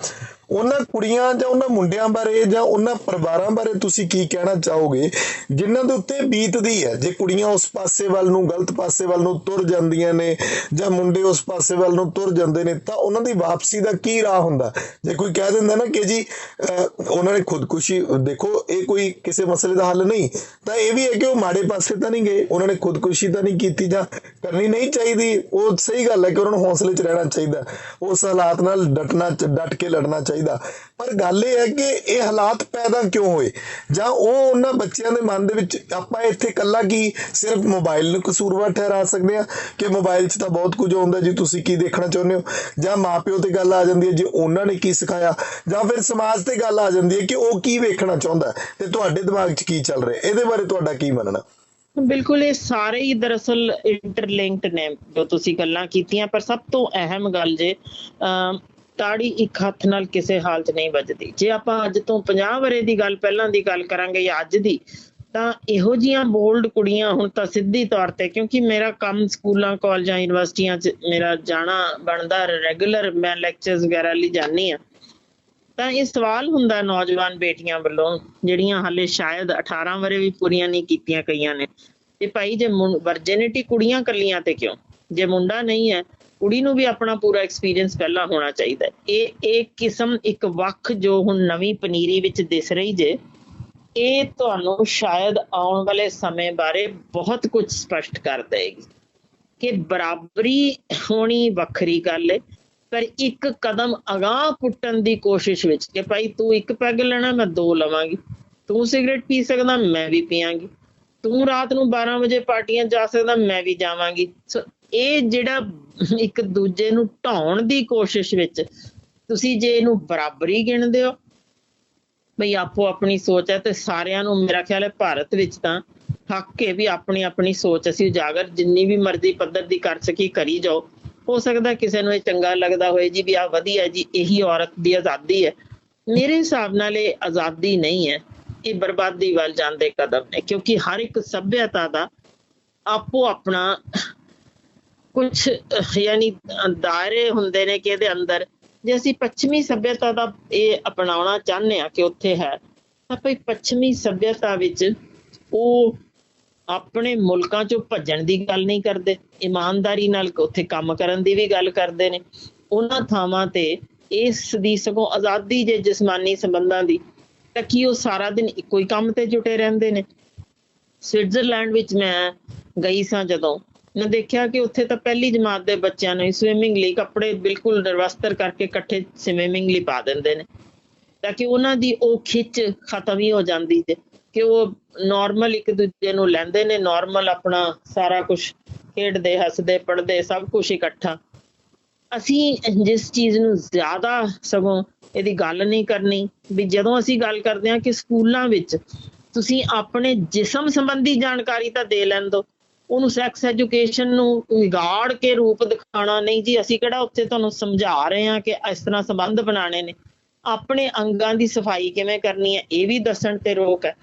ਉਹਨਾਂ ਕੁੜੀਆਂ ਜਾਂ ਉਹਨਾਂ ਮੁੰਡਿਆਂ ਬਾਰੇ ਜਾਂ ਉਹਨਾਂ ਪਰਿਵਾਰਾਂ ਬਾਰੇ ਤੁਸੀਂ ਕੀ ਕਹਿਣਾ ਚਾਹੋਗੇ? ਜਿਨ੍ਹਾਂ ਦੇ ਉੱਤੇ ਬੀਤਦੀ ਹੈ ਜੇ ਕੁੜੀਆਂ ਉਸ ਪਾਸੇ ਵੱਲ ਨੂੰ ਗਲਤ ਪਾਸੇ ਵੱਲ ਨੂੰ ਤੁਰ ਜਾਂਦੀਆਂ ਨੇ ਜਾਂ ਮੁੰਡੇ ਉਸ ਪਾਸੇ ਵੱਲ ਨੂੰ ਤੁਰ ਜਾਂਦੇ ਨੇ ਤਾਂ ਉਹਨਾਂ ਦੀ ਵਾਪਸੀ ਦਾ ਕੀ ਰਾਹ ਹੁੰਦਾ? ਜੇ ਕੋਈ ਕਹਿ ਦਿੰਦਾ ਨਾ ਕਿ ਜੀ ਅਹ, ਉਹਨਾਂ ਨੇ ਖੁਦਕੁਸ਼ੀ ਦੇਖੋ ਇਹ ਕੋਈ ਕਿਸੇ ਮਸਲੇ ਦਾ ਹੱਲ ਨਹੀਂ ਤਾਂ ਇਹ ਵੀ ਹੈ ਕਿ ਉਹ ਮਾੜੇ ਪਾਸੇ ਤਾਂ ਨਹੀਂ ਗਏ ਉਹਨਾਂ ਨੇ ਖੁਦਕੁਸ਼ੀ ਤਾਂ ਨਹੀਂ ਕੀਤੀ ਜਾਂ ਕਰਨੀ ਨਹੀਂ ਚਾਹੀਦੀ। ਉਹ ਸਹੀ ਗੱਲ ਹੈ ਕਿ ਉਹਨਾਂ ਨੂੰ ਹੌਸਲੇ 'ਚ ਰਹਿਣਾ ਚਾਹੀਦਾ ਉਸ ਹਾਲਾਤ ਨਾਲ ਡਟਣਾ ਡਟ ਕੇ ਲੜਨਾ ਚਾਹੀਦਾ। ਚਾਹੀਦਾ। ਪਰ ਗੱਲ ਇਹ ਹੈ ਕਿ ਇਹ ਹਾਲਾਤ ਪੈਦਾ ਕਿਉਂ ਹੋਏ? ਜਾਂ ਉਹ ਉਹਨਾਂ ਬੱਚਿਆਂ ਦੇ ਮਨ ਦੇ ਵਿੱਚ ਆਪਾਂ ਇੱਥੇ ਕੱਲਾ ਕੀ ਸਿਰਫ ਮੋਬਾਈਲ ਨੂੰ ਕਸੂਰਵਾਰ ਠਹਿਰਾ ਸਕਦੇ ਆ ਕਿ ਮੋਬਾਈਲ 'ਚ ਤਾਂ ਬਹੁਤ ਕੁਝ ਆਉਂਦਾ ਜੀ, ਤੁਸੀਂ ਕੀ ਦੇਖਣਾ ਚਾਹੁੰਦੇ ਹੋ? ਜਾਂ ਮਾਪਿਓ ਤੇ ਗੱਲ ਆ ਜਾਂਦੀ ਹੈ ਜੀ, ਉਹਨਾਂ ਨੇ ਕੀ ਸਿਖਾਇਆ? ਜਾਂ ਫਿਰ ਸਮਾਜ ਤੇ ਗੱਲ ਆ ਜਾਂਦੀ ਹੈ ਕਿ ਉਹ ਕੀ ਵੇਖਣਾ ਚਾਹੁੰਦਾ ਤੇ ਤੁਹਾਡੇ ਦਿਮਾਗ 'ਚ ਕੀ ਚੱਲ ਰਿਹਾ? ਇਹਦੇ ਬਾਰੇ ਤੁਹਾਡਾ ਕੀ ਮੰਨਣਾ? ਬਿਲਕੁਲ, ਇਹ ਸਾਰੇ ਹੀ ਦਰਅਸਲ ਇੰਟਰਲਿੰਕਡ ਨੇ ਜੋ ਤੁਸੀਂ ਗੱਲਾਂ ਕੀਤੀਆਂ, ਪਰ ਸਭ ਤੋਂ ਅਹਿਮ ਗੱਲ ਜੇ ਤਾੜੀ ਇੱਕ ਹੱਥ ਨਾਲ ਕਿਸੇ ਹਾਲਤ ਨਹੀਂ ਵੱਜਦੀ। ਜੇ ਆਪਾਂ ਅੱਜ ਤੋਂ 50 ਵਰੇ ਦੀ ਗੱਲ, ਪਹਿਲਾਂ ਦੀ ਗੱਲ ਕਰਾਂਗੇ ਜਾਂ ਅੱਜ ਦੀ, ਤਾਂ ਇਹੋ ਜੀਆਂ ਬੋਲਡ ਕੁੜੀਆਂ ਹੁਣ ਤਾਂ ਸਿੱਧੀ ਤੌਰ ਤੇ, ਕਿਉਂਕਿ ਮੇਰਾ ਕੰਮ ਸਕੂਲਾਂ, ਕਾਲਜਾਂ, ਯੂਨੀਵਰਸਿਟੀਆਂ 'ਚ ਮੇਰਾ ਜਾਣਾ ਬਣਦਾ ਰੈਗੂਲਰ ਮੈਂ ਲੈਕਚਰਸ ਵਗੈਰਾ ਲਈ ਜਾਂਦੀ ਆ ਤਾਂ ਇਹ ਸਵਾਲ ਹੁੰਦਾ ਨੌਜਵਾਨ ਬੇਟੀਆਂ ਵੱਲੋਂ, ਜਿਹੜੀਆਂ ਹਾਲੇ ਸ਼ਾਇਦ 18 ਵਰੇ ਵੀ ਪੂਰੀਆਂ ਨਹੀਂ ਕੀਤੀਆਂ ਕਈਆਂ ਨੇ ਤੇ ਭਾਈ ਜੇ ਵਰਜਿਨਿਟੀ ਕੁੜੀਆਂ ਕੱਲੀਆਂ ਤੇ ਕਿਉਂ? ਜੇ ਮੁੰਡਾ ਨਹੀਂ ਹੈ ਕੁੜੀ ਨੂੰ ਵੀ ਆਪਣਾ ਪੂਰਾ ਐਕਸਪੀਰੀਅੰਸ ਪਹਿਲਾਂ ਹੋਣਾ ਚਾਹੀਦਾ ਇਹ ਇਹ ਕਿਸਮ ਇੱਕ ਵੱਖ ਜੋ ਹੁਣ ਨਵੀਂ ਪਨੀਰੀ ਵਿੱਚ ਦਿਸ ਰਹੀ ਜੇ, ਇਹ ਤੁਹਾਨੂੰ ਸ਼ਾਇਦ ਆਉਣ ਵਾਲੇ ਸਮੇਂ ਬਾਰੇ ਬਹੁਤ ਕੁਝ ਸਪਸ਼ਟ ਕਰ ਦੇਗੀ ਕਿ ਬਰਾਬਰੀ ਹੋਣੀ ਵੱਖਰੀ ਗੱਲ ਹੈ, ਪਰ ਇੱਕ ਕਦਮ ਅਗਾਹ ਪੁੱਟਣ ਦੀ ਕੋਸ਼ਿਸ਼ ਵਿੱਚ ਕਿ ਭਾਈ ਤੂੰ ਇੱਕ ਪੈਗ ਲੈਣਾ, ਮੈਂ ਦੋ ਲਵਾਂਗੀ। ਤੂੰ ਸਿਗਰਟ ਪੀ ਸਕਦਾ, ਮੈਂ ਵੀ ਪੀਵਾਂਗੀ ਤੂੰ ਰਾਤ ਨੂੰ 12 ਵਜੇ ਪਾਰਟੀਆਂ ਜਾ ਸਕਦਾ, ਮੈਂ ਵੀ ਜਾਵਾਂਗੀ। ਸੋ ਇਹ ਜਿਹੜਾ ਇੱਕ ਦੂਜੇ ਨੂੰ ਢਾਉਣ ਦੀ ਕੋਸ਼ਿਸ਼ ਵਿੱਚ ਤੁਸੀਂ ਜੇ ਇਹਨੂੰ ਬਰਾਬਰੀ ਗਿਣਦੇ ਹੋ, ਬਈ ਆਪੋ ਆਪਣੀ ਸੋਚ ਹੈ ਤੇ ਸਾਰਿਆਂ ਨੂੰ ਮੇਰਾ ਖਿਆਲ ਹੈ ਭਾਰਤ ਵਿੱਚ ਤਾਂ ਹੱਕ ਹੈ ਵੀ ਆਪਣੀ ਆਪਣੀ ਸੋਚ ਅਸੀਂ ਉਜਾਗਰ ਜਿੰਨੀ ਵੀ ਮਰਜ਼ੀ ਪੱਧਰ ਦੀ ਕਰ ਸਕੀ ਕਰੀ ਜਾਓ। ਹੋ ਸਕਦਾ ਕਿਸੇ ਨੂੰ ਇਹ ਚੰਗਾ ਲੱਗਦਾ ਹੋਏ ਜੀ ਵੀ ਆ ਵਧੀਆ ਜੀ, ਇਹੀ ਔਰਤ ਦੀ ਆਜ਼ਾਦੀ ਹੈ। ਮੇਰੇ ਹਿਸਾਬ ਨਾਲ ਇਹ ਆਜ਼ਾਦੀ ਨਹੀਂ ਹੈ, ਇਹ ਬਰਬਾਦੀ ਵੱਲ ਜਾਂਦੇ ਕਦਮ ਨੇ ਕਿਉਂਕਿ ਹਰ ਇੱਕ ਸੱਭਿਅਤਾ ਦਾ ਆਪੋ ਆਪਣਾ ਕੁਝ ਯਾਨੀ ਦਾਇਰੇ ਹੁੰਦੇ ਨੇ ਕਿ ਇਹਦੇ ਅੰਦਰ, ਜੇ ਅਸੀਂ ਪੱਛਮੀ ਸੱਭਿਅਤਾ ਦਾ ਇਹ ਅਪਣਾਉਣਾ ਚਾਹੁੰਦੇ ਆ ਕਿ ਉੱਥੇ ਹੈ, ਤਾਂ ਭਈ ਪੱਛਮੀ ਸੱਭਿਅਤਾ ਵਿੱਚ ਉਹ ਆਪਣੇ ਮੁਲਕਾਂ ਚੋਂ ਭੱਜਣ ਦੀ ਗੱਲ ਨਹੀਂ ਕਰਦੇ, ਇਮਾਨਦਾਰੀ ਨਾਲ ਉੱਥੇ ਕੰਮ ਕਰਨ ਦੀ ਵੀ ਗੱਲ ਕਰਦੇ ਨੇ, ਉਹਨਾਂ ਥਾਵਾਂ ਤੇ ਇਸ ਦੀ ਸਗੋਂ ਆਜ਼ਾਦੀ ਜੇ ਜਿਸਮਾਨੀ ਸੰਬੰਧਾਂ ਦੀ, ਤਾਂ ਕੀ ਉਹ ਸਾਰਾ ਦਿਨ ਇੱਕੋ ਹੀ ਕੰਮ ਤੇ ਜੁਟੇ ਰਹਿੰਦੇ ਨੇ? ਸਵਿਟਜ਼ਰਲੈਂਡ ਵਿੱਚ ਮੈਂ ਗਈ ਸਾਂ ਜਦੋਂ ਮੈਂ ਦੇਖਿਆ ਕਿ ਉੱਥੇ ਤਾਂ ਪਹਿਲੀ ਜਮਾਤ ਦੇ ਬੱਚਿਆਂ ਨੂੰ ਸਵਿਮਿੰਗ ਲਈ ਕੱਪੜੇ ਬਿਲਕੁਲ ਨਿਰਵਸਤਰ ਕਰਕੇ ਇਕੱਠੇ ਸਵਿਮਿੰਗ ਲਈ ਪਾ ਦਿੰਦੇ ਨੇ। ਤਾਂ ਕਿ ਉਹਨਾਂ ਦੀ ਉਹ ਖਿੱਚ ਖਤਮ ਹੀ ਹੋ ਜਾਂਦੀ ਜੇ, ਕਿ ਉਹ ਨਾਰਮਲ ਇੱਕ ਦੂਜੇ ਨੂੰ ਲੈਂਦੇ ਨੇ ਨਾਰਮਲ ਆਪਣਾ ਸਾਰਾ ਕੁਝ ਖੇਡਦੇ, ਹੱਸਦੇ, ਪੜ੍ਹਦੇ, ਸਭ ਕੁਝ ਇਕੱਠਾ। ਅਸੀਂ ਜਿਸ ਚੀਜ਼ ਨੂੰ ਜ਼ਿਆਦਾ ਸਗੋਂ ਇਹਦੀ ਗੱਲ ਨਹੀਂ ਕਰਨੀ, ਵੀ ਜਦੋਂ ਅਸੀਂ ਗੱਲ ਕਰਦੇ ਹਾਂ ਕਿ ਸਕੂਲਾਂ ਵਿੱਚ ਤੁਸੀਂ ਆਪਣੇ ਜਿਸਮ ਸੰਬੰਧੀ ਜਾਣਕਾਰੀ ਤਾਂ ਦੇ ਲੈਣ ਦੋ ਉਹਨੂੰ ਸੈਕਸ ਐਜੂਕੇਸ਼ਨ ਨੂੰ ਵਿਗਾੜ ਕੇ ਰੂਪ ਦਿਖਾਣਾ ਨਹੀਂ ਜੀ, ਅਸੀਂ ਕਿਹੜਾ ਉੱਥੇ ਤੁਹਾਨੂੰ ਸਮਝਾ ਰਹੇ ਹਾਂ ਕਿ ਇਸ ਤਰ੍ਹਾਂ ਸੰਬੰਧ ਬਣਾਣੇ ਨੇ। ਆਪਣੇ ਅੰਗਾਂ ਦੀ ਸਫ਼ਾਈ ਕਿਵੇਂ ਕਰਨੀ ਹੈ, ਇਹ ਵੀ ਦੱਸਣ ਤੇ ਰੋਕ ਹੈ।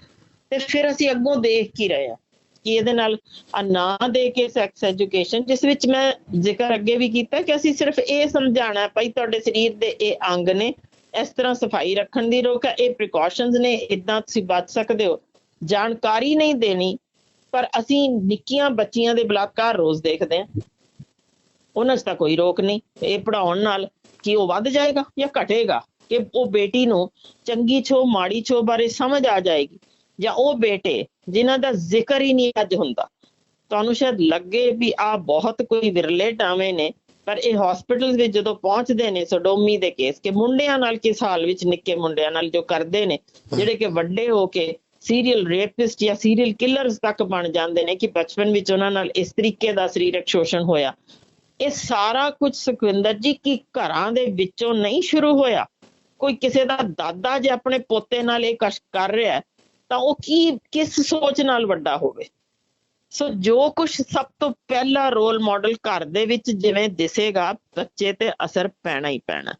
ਤੇ ਫਿਰ ਅਸੀਂ ਅੱਗੋਂ ਦੇਖ ਕੀ ਰਹੇ ਹਾਂ ਕਿ ਇਹਦੇ ਨਾਲ ਨਾ ਦੇ ਕੇ ਸੈਕਸ ਐਜੂਕੇਸ਼ਨ ਜਿਸ ਵਿੱਚ ਮੈਂ ਜ਼ਿਕਰ ਅੱਗੇ ਵੀ ਕੀਤਾ ਕਿ ਅਸੀਂ ਸਿਰਫ ਇਹ ਸਮਝਾਣਾ ਭਾਈ ਤੁਹਾਡੇ ਸਰੀਰ ਦੇ ਇਹ ਅੰਗ ਨੇ, ਇਸ ਤਰ੍ਹਾਂ ਸਫ਼ਾਈ ਰੱਖਣ ਦੀ ਰੋਕ ਹੈ, ਇਹ ਪ੍ਰੀਕਾਸ਼ਨਸ ਨੇ ਇਦਾਂ ਤੁਸੀਂ ਬਚ ਸਕਦੇ ਹੋ। ਜਾਣਕਾਰੀ ਨਹੀਂ ਦੇਣੀ ਪਰ ਅਸੀਂ ਨਿੱਕੀਆਂ ਬੱਚੀਆਂ ਦੇ ਬਲਾਕਾਰ ਰੋਜ਼ ਦੇਖਦੇ ਹਾਂ। ਉਹਨਾਂ 'ਚ ਤਾਂ ਕੋਈ ਰੋਕ ਨਹੀਂ। ਇਹ ਪੜਾਉਣ ਨਾਲ ਕੀ ਉਹ ਵੱਧ ਜਾਏਗਾ ਜਾਂ ਘਟੇਗਾ? ਕਿ ਉਹ ਬੇਟੀ ਨੂੰ ਚੰਗੀ ਛੋ ਮਾੜੀ ਛੋ ਬਾਰੇ ਸਮਝ ਆ ਜਾਏਗੀ? ਜਾਂ ਉਹ ਬੇਟੇ ਜਿਨ੍ਹਾਂ ਦਾ ਜ਼ਿਕਰ ਹੀ ਨਹੀਂ ਅੱਜ ਹੁੰਦਾ? ਤੁਹਾਨੂੰ ਸ਼ਾਇਦ ਲੱਗੇ ਵੀ ਆ ਬਹੁਤ ਕੋਈ ਵਿਰਲੇ ਟਾਵੇਂ ਨੇ, ਪਰ ਇਹ ਹਸਪੀਟਲ ਵਿੱਚ ਜਦੋਂ ਪਹੁੰਚਦੇ ਨੇ ਸੋਡੋਮੀ ਦੇ ਕੇਸ ਕਿ ਮੁੰਡਿਆਂ ਨਾਲ ਕਿਸ ਹਾਲ ਵਿੱਚ ਨਿੱਕੇ ਮੁੰਡਿਆਂ ਨਾਲ ਜੋ ਕਰਦੇ ਨੇ, ਜਿਹੜੇ ਕਿ ਵੱਡੇ ਹੋ ਕੇ ਸੀਰੀਅਲ ਰੇਪਿਸਟ ਜਾਂ ਸੀਰੀਅਲ ਕਿਲਰਸ ਤੱਕ ਬਣ ਜਾਂਦੇ ਨੇ ਕਿ ਬਚਪਨ ਵਿੱਚ ਉਹਨਾਂ ਨਾਲ ਇਸ ਤਰੀਕੇ ਦਾ ਸਰੀਰਕ ਸ਼ੋਸ਼ਣ ਹੋਇਆ। ਇਹ ਸਾਰਾ ਕੁਝ ਸੁਖਵਿੰਦਰ ਜੀ ਕੀ ਘਰਾਂ ਦੇ ਵਿੱਚੋਂ ਨਹੀਂ ਸ਼ੁਰੂ ਹੋਇਆ? ਕੋਈ ਕਿਸੇ ਦਾ ਦਾਦਾ ਜੇ ਆਪਣੇ ਪੋਤੇ ਨਾਲ ਇਹ ਕਸ਼ ਕਰ ਰਿਹਾ ਤਾਂ ਉਹ ਕੀ, ਕਿਸ ਸੋਚ ਨਾਲ ਵੱਡਾ ਹੋਵੇ? ਸੋ ਜੋ ਕੁਝ ਸਭ ਤੋਂ ਪਹਿਲਾ ਰੋਲ ਮਾਡਲ ਘਰ ਦੇ ਵਿੱਚ ਜਿਵੇਂ ਦਿਸੇਗਾ, ਬੱਚੇ ਤੇ ਅਸਰ ਪੈਣਾ ਹੀ ਪੈਣਾ।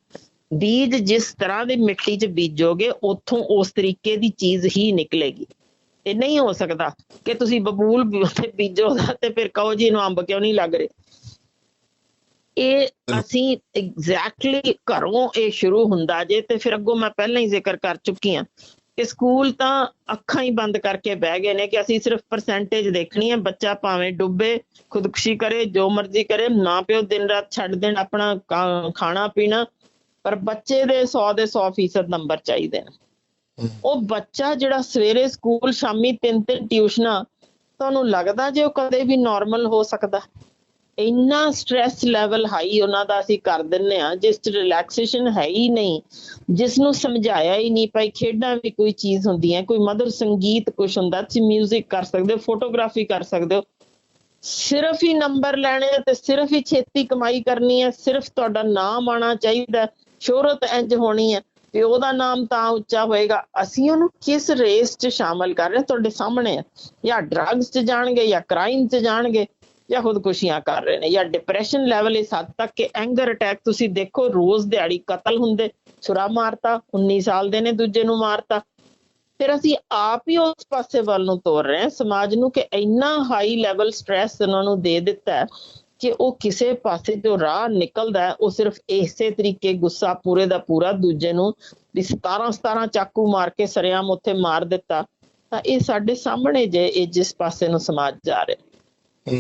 ਬੀਜ ਜਿਸ ਤਰ੍ਹਾਂ ਦੀ ਮਿੱਟੀ 'ਚ ਬੀਜੋਗੇ ਉੱਥੋਂ ਉਸ ਤਰੀਕੇ ਦੀ ਚੀਜ਼ ਹੀ ਨਿਕਲੇਗੀ। ਇਹ ਨਹੀਂ ਹੋ ਸਕਦਾ ਕਿ ਤੁਸੀਂ ਬਬੂਲ ਬੀਜੋ ਤੇ ਫਿਰ ਕਹੋ ਜੀ ਇਹਨੂੰ ਅੰਬ ਕਿਉਂ ਨਹੀਂ ਲੱਗ ਰਹੇ। ਇਹ ਅਸੀਂ ਐਗਜ਼ੈਕਟਲੀ ਘਰੋਂ ਇਹ ਸ਼ੁਰੂ ਹੁੰਦਾ ਜੇ ਤੇ ਫਿਰ ਅੱਗੋਂ ਮੈਂ ਪਹਿਲਾਂ ਹੀ ਜ਼ਿਕਰ ਕਰ ਚੁੱਕੀ ਹਾਂ ਕਿ ਸਕੂਲ ਤਾਂ ਅੱਖਾਂ ਹੀ ਬੰਦ ਕਰਕੇ ਬਹਿ ਗਏ ਨੇ ਕਿ ਅਸੀਂ ਸਿਰਫ ਪਰਸੈਂਟੇਜ ਦੇਖਣੀ ਹੈ ਬੱਚਾ ਭਾਵੇਂ ਡੁੱਬੇ ਖੁਦਕੁਸ਼ੀ ਕਰੇ ਜੋ ਮਰਜ਼ੀ ਕਰੇ ਨਾ ਪਿਓ ਦਿਨ ਰਾਤ ਛੱਡ ਦੇਣ ਆਪਣਾ ਖਾਣਾ ਪੀਣਾ ਪਰ ਬੱਚੇ ਦੇ 100 ਦੇ 100% ਨੰਬਰ ਚਾਹੀਦੇ ਨੇ। ਉਹ ਬੱਚਾ ਜਿਹੜਾ ਸਵੇਰੇ ਸਕੂਲ, ਸ਼ਾਮੀ ਤਿੰਨ ਤਿੰਨ ਟਿਊਸ਼ਨਾਂ, ਤੁਹਾਨੂੰ ਲੱਗਦਾ ਜੇ ਉਹ ਕਦੇ ਵੀ ਨਾਰਮਲ ਹੋ ਸਕਦਾ? ਇੰਨਾ ਸਟ੍ਰੈਸ ਲੈਵਲ ਹਾਈ ਉਹਨਾਂ ਦਾ ਅਸੀਂ ਕਰ ਦਿੰਨੇ ਆ ਜਿਸ ਰਿਲੈਕਸੇਸ਼ਨ ਹੈ ਹੀ ਨਹੀਂ, ਜਿਸ ਨੂੰ ਸਮਝਾਇਆ ਹੀ ਨਹੀਂ, ਭਾਈ ਖੇਡਾਂ ਵੀ ਕੋਈ ਚੀਜ਼ ਹੁੰਦੀ ਹੈ ਕੋਈ ਮਧੁਰ ਸੰਗੀਤ ਕੁਝ ਹੁੰਦਾ, ਤੁਸੀਂ 뮤직 ਕਰ ਸਕਦੇ ਹੋ ਫੋਟੋਗ੍ਰਾਫੀ ਕਰ ਸਕਦੇ ਹੋ। ਸਿਰਫ ਹੀ ਨੰਬਰ ਲੈਣੇ ਆ ਤੇ ਸਿਰਫ ਹੀ ਛੇਤੀ ਕਮਾਈ ਕਰਨੀ ਹੈ ਸਿਰਫ ਤੁਹਾਡਾ ਨਾਮ ਆਣਾ ਚਾਹੀਦਾ ਸ਼ੋਹਰਤ ਇੰਜ ਹੋਣੀ ਹੈ ਤੇ ਉਹਦਾ ਨਾਮ ਤਾਂ ਉੱਚਾ ਹੋਏਗਾ। ਅਸੀਂ ਉਹਨੂੰ ਕਿਸ ਰੇਸ 'ਚ ਸ਼ਾਮਲ ਕਰ ਰਹੇ ਤੁਹਾਡੇ ਸਾਹਮਣੇ ਹੈ ਜਾਂ ਡਰੱਗਸ 'ਚ ਜਾਣਗੇ ਜਾਂ ਕ੍ਰਾਈਮ 'ਚ ਜਾਣਗੇ ਜਾਂ ਖੁਦਕੁਸ਼ੀਆਂ ਕਰ ਰਹੇ ਨੇ ਜਾਂ ਡਿਪਰੈਸ਼ਨ ਲੈਵਲ ਇਸ ਹੱਦ ਤੱਕ ਕਿ ਐਂਗਰ ਅਟੈਕ ਤੁਸੀਂ ਦੇਖੋ, ਰੋਜ਼ ਦਿਹਾੜੀ ਕਤਲ ਹੁੰਦੇ ਛੁਰਾ ਮਾਰਤਾ 19 ਸਾਲ ਦੇ ਨੇ ਦੂਜੇ ਨੂੰ ਮਾਰਤਾ। ਫਿਰ ਅਸੀਂ ਆਪ ਹੀ ਉਸ ਪਾਸੇ ਵੱਲ ਨੂੰ ਤੋਰ ਰਹੇ ਹਾਂ। ਸਮਾਜ ਨੂੰ ਕਿ ਇੰਨਾ ਹਾਈ ਲੈਵਲ ਸਟ੍ਰੈਸ ਉਹਨਾਂ ਨੂੰ ਦੇ ਦਿੱਤਾ ਕਿ ਉਹ ਕਿਸੇ ਪਾਸੇ ਜੋ ਰਾਹ ਨਿਕਲਦਾ ਹੈ, ਉਹ ਸਿਰਫ ਇਸੇ ਤਰੀਕੇ ਗੁੱਸਾ ਪੂਰੇ ਦਾ ਪੂਰਾ ਦੂਜੇ ਨੂੰ ਵੀ 17 17 ਚਾਕੂ ਮਾਰ ਕੇ ਸਰਿਆਮ ਉੱਥੇ ਮਾਰ ਦਿੱਤਾ। ਤਾਂ ਇਹ ਸਾਡੇ ਸਾਹਮਣੇ ਜੇ ਇਹ ਜਿਸ ਪਾਸੇ ਨੂੰ ਸਮਾਜ ਜਾ ਰਿਹਾ।